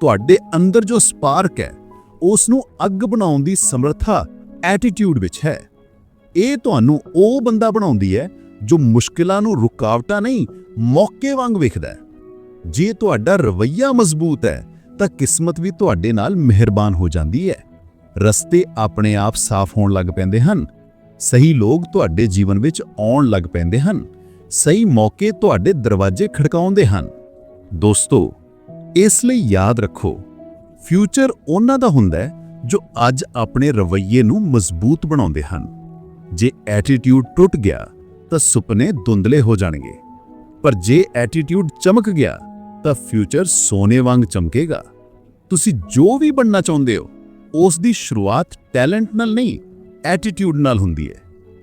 ਤੁਹਾਡੇ ਅੰਦਰ ਜੋ ਸਪਾਰਕ ਹੈ ਉਸ ਨੂੰ ਅੱਗ ਬਣਾਉਣ ਦੀ ਸਮਰੱਥਾ ਐਟੀਟਿਊਡ ਵਿੱਚ ਹੈ। ਇਹ ਤੁਹਾਨੂੰ ਉਹ ਬੰਦਾ ਬਣਾਉਂਦੀ ਹੈ ਜੋ ਮੁਸ਼ਕਿਲਾਂ ਨੂੰ ਰੁਕਾਵਟਾਂ ਨਹੀਂ, ਮੌਕੇ ਵਾਂਗ ਵੇਖਦਾ ਹੈ। ਜੇ ਤੁਹਾਡਾ ਰਵੱਈਆ ਮਜ਼ਬੂਤ ਹੈ, ਤਾਂ ਕਿਸਮਤ ਵੀ ਤੁਹਾਡੇ ਨਾਲ ਮਿਹਰਬਾਨ ਹੋ ਜਾਂਦੀ ਹੈ। ਰਸਤੇ ਆਪਣੇ ਆਪ ਸਾਫ਼ ਹੋਣ ਲੱਗ ਪੈਂਦੇ ਹਨ। ਸਹੀ ਲੋਕ ਤੁਹਾਡੇ ਜੀਵਨ ਵਿੱਚ ਆਉਣ ਲੱਗ ਪੈਂਦੇ ਹਨ। ਸਹੀ ਮੌਕੇ ਤੁਹਾਡੇ ਦਰਵਾਜ਼ੇ ਖੜਕਾਉਂਦੇ ਹਨ। ਦੋਸਤੋ, ਇਸ ਲਈ ਯਾਦ ਰੱਖੋ, ਫਿਊਚਰ ਉਹਨਾਂ ਦਾ ਹੁੰਦਾ ਹੈ ਜੋ ਅੱਜ ਆਪਣੇ ਰਵੱਈਏ ਨੂੰ ਮਜ਼ਬੂਤ ਬਣਾਉਂਦੇ ਹਨ। ਜੇ ਐਟੀਟਿਊਡ ਟੁੱਟ ਗਿਆ, ਤਾਂ ਸੁਪਨੇ ਧੁੰਦਲੇ ਹੋ ਜਾਣਗੇ। ਪਰ ਜੇ ਐਟੀਟਿਊਡ ਚਮਕ ਗਿਆ, ਤਾਂ ਫਿਊਚਰ ਸੋਨੇ ਵਾਂਗ ਚਮਕੇਗਾ। ਤੁਸੀਂ ਜੋ ਵੀ ਬਣਨਾ ਚਾਹੁੰਦੇ ਹੋ, ਉਸ ਦੀ ਸ਼ੁਰੂਆਤ ਟੈਲੈਂਟ ਨਾਲ ਨਹੀਂ ਐਟੀਟਿਊਡ ਨਾਲ ਹੁੰਦੀ ਹੈ।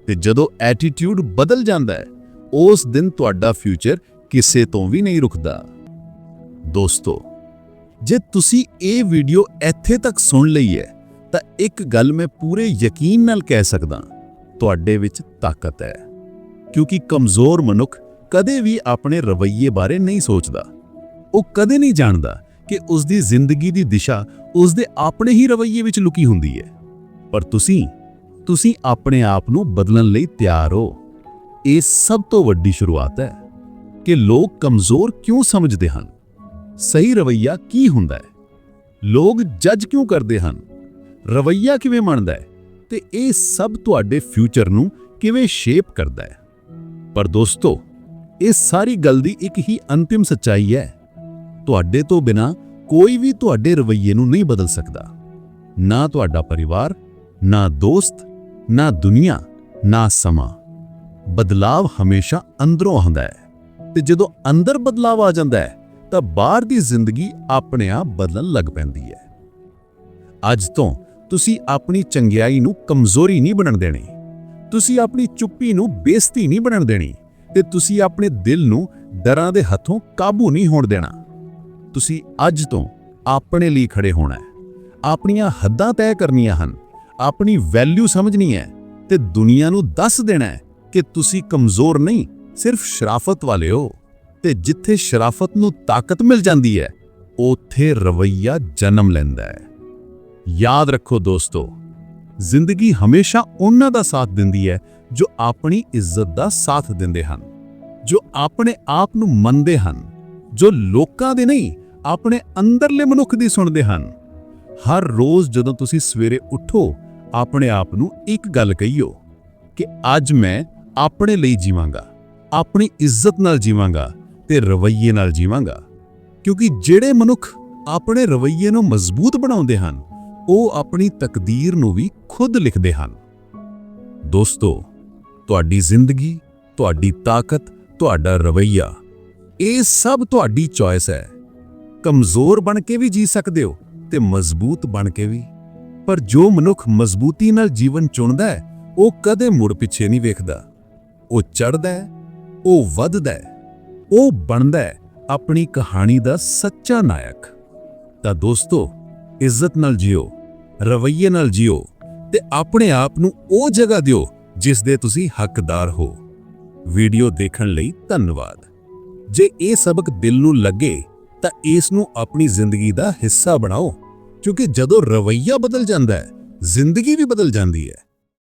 ਤੇ ਜਦੋਂ ਐਟੀਟਿਊਡ ਬਦਲ ਜਾਂਦਾ ਹੈ, ਉਸ ਦਿਨ ਤੁਹਾਡਾ ਫਿਊਚਰ ਕਿਸੇ ਤੋਂ ਵੀ ਨਹੀਂ ਰੁਕਦਾ। ਦੋਸਤੋ, ਜੇ ਤੁਸੀਂ ਇਹ ਵੀਡੀਓ ਇੱਥੇ ਤੱਕ ਸੁਣ ਲਈ ਹੈ, ਤਾਂ ਇੱਕ ਗੱਲ ਮੈਂ ਪੂਰੇ ਯਕੀਨ ਨਾਲ ਕਹਿ ਸਕਦਾ ਤੁਹਾਡੇ ਵਿੱਚ ਤਾਕਤ ਹੈ। ਕਿਉਂਕਿ ਕਮਜ਼ੋਰ ਮਨੁੱਖ ਕਦੇ ਵੀ ਆਪਣੇ ਰਵੱਈਏ ਬਾਰੇ ਨਹੀਂ ਸੋਚਦਾ। ਉਹ ਕਦੇ ਨਹੀਂ ਜਾਣਦਾ ਕਿ ਉਸ ਦੀ ਜ਼ਿੰਦਗੀ ਦੀ ਦਿਸ਼ਾ ਉਸ ਦੇ ਆਪਣੇ ਹੀ ਰਵੱਈਏ ਵਿੱਚ ਲੁਕੀ ਹੁੰਦੀ ਹੈ। ਪਰ ਤੁਸੀਂ ਤੁਸੀਂ ਆਪਣੇ ਆਪ ਨੂੰ ਬਦਲਣ ਲਈ ਤਿਆਰ ਹੋ। ਇਹ ਸਭ ਤੋਂ ਵੱਡੀ ਸ਼ੁਰੂਆਤ ਹੈ ਕਿ ਲੋਕ ਕਮਜ਼ੋਰ ਕਿਉਂ ਸਮਝਦੇ ਹਨ? ਸਹੀ ਰਵਈਆ ਕੀ ਹੁੰਦਾ ਹੈ? ਲੋਕ ਜੱਜ ਕਿਉਂ ਕਰਦੇ ਹਨ? ਰਵਈਆ ਕਿਵੇਂ ਬਣਦਾ ਹੈ? ਤੇ ਇਹ ਸਭ ਤੁਹਾਡੇ ਫਿਊਚਰ ਨੂੰ ਕਿਵੇਂ ਸ਼ੇਪ ਕਰਦਾ ਹੈ? ਪਰ ਦੋਸਤੋ, ਇਹ ਸਾਰੀ ਗੱਲ ਦੀ ਇੱਕ ਹੀ ਅੰਤਿਮ ਸੱਚਾਈ ਹੈ। ਤੁਹਾਡੇ ਤੋਂ ਬਿਨਾ ਕੋਈ ਵੀ ਤੁਹਾਡੇ ਰਵਈਏ ਨੂੰ ਨਹੀਂ ਬਦਲ ਸਕਦਾ। ਨਾ ਤੁਹਾਡਾ ਪਰਿਵਾਰ, ਨਾ ਦੋਸਤ ਨਾ ਦੁਨੀਆ, ਨਾ ਸਮਾਂ। ਬਦਲਾਵ ਹਮੇਸ਼ਾ ਅੰਦਰੋਂ ਆਉਂਦਾ ਹੈ। ਤੇ ਜਦੋਂ ਅੰਦਰ ਬਦਲਾਵ ਆ ਜਾਂਦਾ ਹੈ, ਤਾਂ ਬਾਹਰ ਦੀ ਜ਼ਿੰਦਗੀ ਆਪਣੇ ਆਪ ਬਦਲਣ ਲੱਗ ਪੈਂਦੀ ਹੈ। ਅੱਜ ਤੋਂ ਤੁਸੀਂ ਆਪਣੀ ਚੰਗਿਆਈ ਨੂੰ ਕਮਜ਼ੋਰੀ ਨਹੀਂ ਬਣਨ ਦੇਣੀ। ਤੁਸੀਂ ਆਪਣੀ ਚੁੱਪੀ ਨੂੰ ਬੇਇੱਜ਼ਤੀ ਨਹੀਂ ਬਣਨ ਦੇਣੀ ਤੇ ਤੁਸੀਂ ਆਪਣੇ ਦਿਲ ਨੂੰ ਡਰਾਂ ਦੇ ਹੱਥੋਂ ਕਾਬੂ ਨਹੀਂ ਹੋਣ ਦੇਣਾ। ਤੁਸੀਂ ਅੱਜ ਤੋਂ ਆਪਣੇ ਲਈ ਖੜੇ ਹੋਣਾ ਹੈ। ਆਪਣੀਆਂ ਹੱਦਾਂ ਤੈਅ ਕਰਨੀਆਂ ਹਨ। ਆਪਣੀ ਵੈਲਿਊ ਸਮਝਣੀ ਹੈ ਤੇ ਦੁਨੀਆ ਨੂੰ ਦੱਸ ਦੇਣਾ ਹੈ ਕਿ ਤੁਸੀਂ ਕਮਜ਼ੋਰ ਨਹੀਂ, ਸਿਰਫ ਸ਼ਰਾਫਤ ਵਾਲੇ ਹੋ। ਤੇ ਜਿੱਥੇ ਸ਼ਰਾਫਤ ਨੂੰ ਤਾਕਤ ਮਿਲ ਜਾਂਦੀ ਹੈ, ਉੱਥੇ ਰਵਈਆ ਜਨਮ ਲੈਂਦਾ ਹੈ। ਯਾਦ ਰੱਖੋ ਦੋਸਤੋ, ਜ਼ਿੰਦਗੀ ਹਮੇਸ਼ਾ ਉਹਨਾਂ ਦਾ ਸਾਥ ਦਿੰਦੀ ਹੈ ਜੋ ਆਪਣੀ ਇੱਜ਼ਤ ਦਾ ਸਾਥ ਦਿੰਦੇ ਹਨ, ਜੋ ਆਪਣੇ ਆਪ ਨੂੰ ਮੰਨਦੇ ਹਨ, ਜੋ ਲੋਕਾਂ ਦੇ ਨਹੀਂ, ਆਪਣੇ ਅੰਦਰਲੇ ਮਨੁੱਖ ਦੀ ਸੁਣਦੇ ਹਨ। ਹਰ ਰੋਜ਼ ਜਦੋਂ ਤੁਸੀਂ ਸਵੇਰੇ ਉੱਠੋ ਆਪਣੇ ਆਪ ਨੂੰ ਇੱਕ ਗੱਲ ਕਹੀਓ ਕਿ ਅੱਜ ਮੈਂ ਆਪਣੇ ਲਈ ਜੀਵਾਂਗਾ, ਆਪਣੀ ਇੱਜ਼ਤ ਨਾਲ ਜੀਵਾਂਗਾ ਤੇ ਰਵੱਈਏ ਨਾਲ ਜੀਵਾਂਗਾ। ਕਿਉਂਕਿ ਜਿਹੜੇ ਮਨੁੱਖ ਆਪਣੇ ਰਵੱਈਏ ਨੂੰ ਮਜ਼ਬੂਤ ਬਣਾਉਂਦੇ ਹਨ, ਉਹ ਆਪਣੀ ਤਕਦੀਰ ਨੂੰ ਵੀ ਖੁਦ ਲਿਖਦੇ ਹਨ। ਦੋਸਤੋ, ਤੁਹਾਡੀ ਜ਼ਿੰਦਗੀ, ਤੁਹਾਡੀ ਤਾਕਤ, ਤੁਹਾਡਾ ਰਵੱਈਆ, ਇਹ ਸਭ ਤੁਹਾਡੀ ਚੋਇਸ ਹੈ। ਕਮਜ਼ੋਰ ਬਣ ਕੇ ਵੀ ਜੀ ਸਕਦੇ ਹੋ ਤੇ ਮਜ਼ਬੂਤ ਬਣ ਕੇ ਵੀ। ਪਰ ਜੋ ਮਨੁੱਖ ਮਜ਼ਬੂਤੀ ਨਾਲ ਜੀਵਨ ਚੁਣਦਾ ਹੈ, ਉਹ ਕਦੇ ਮੁੜ ਪਿੱਛੇ ਨਹੀਂ ਵੇਖਦਾ। ਉਹ ਚੜਦਾ ਹੈ, ਉਹ ਵੱਧਦਾ ਹੈ, ਉਹ ਬਣਦਾ ਹੈ, ਆਪਣੀ ਕਹਾਣੀ ਦਾ ਸੱਚਾ ਨਾਇਕ। ਤਾਂ ਦੋਸਤੋ, ਇੱਜ਼ਤ ਨਾਲ ਜਿਓ, ਰਵੱਈਏ ਨਾਲ ਜਿਓ ਤੇ ਆਪਣੇ ਆਪ ਨੂੰ ਉਹ ਜਗ੍ਹਾ ਦਿਓ ਜਿਸ ਦੇ ਤੁਸੀਂ ਹੱਕਦਾਰ ਹੋ। ਵੀਡੀਓ ਦੇਖਣ ਲਈ ਧੰਨਵਾਦ। ਜੇ ਇਹ ਸਬਕ ਦਿਲ ਨੂੰ ਲੱਗੇ, ਤਾਂ ਇਸ ਨੂੰ ਆਪਣੀ ਜ਼ਿੰਦਗੀ ਦਾ ਹਿੱਸਾ ਬਣਾਓ। ਕਿਉਂਕਿ ਜਦੋਂ ਰਵੱਈਆ ਬਦਲ ਜਾਂਦਾ ਹੈ ਜ਼ਿੰਦਗੀ ਵੀ ਬਦਲ ਜਾਂਦੀ ਹੈ।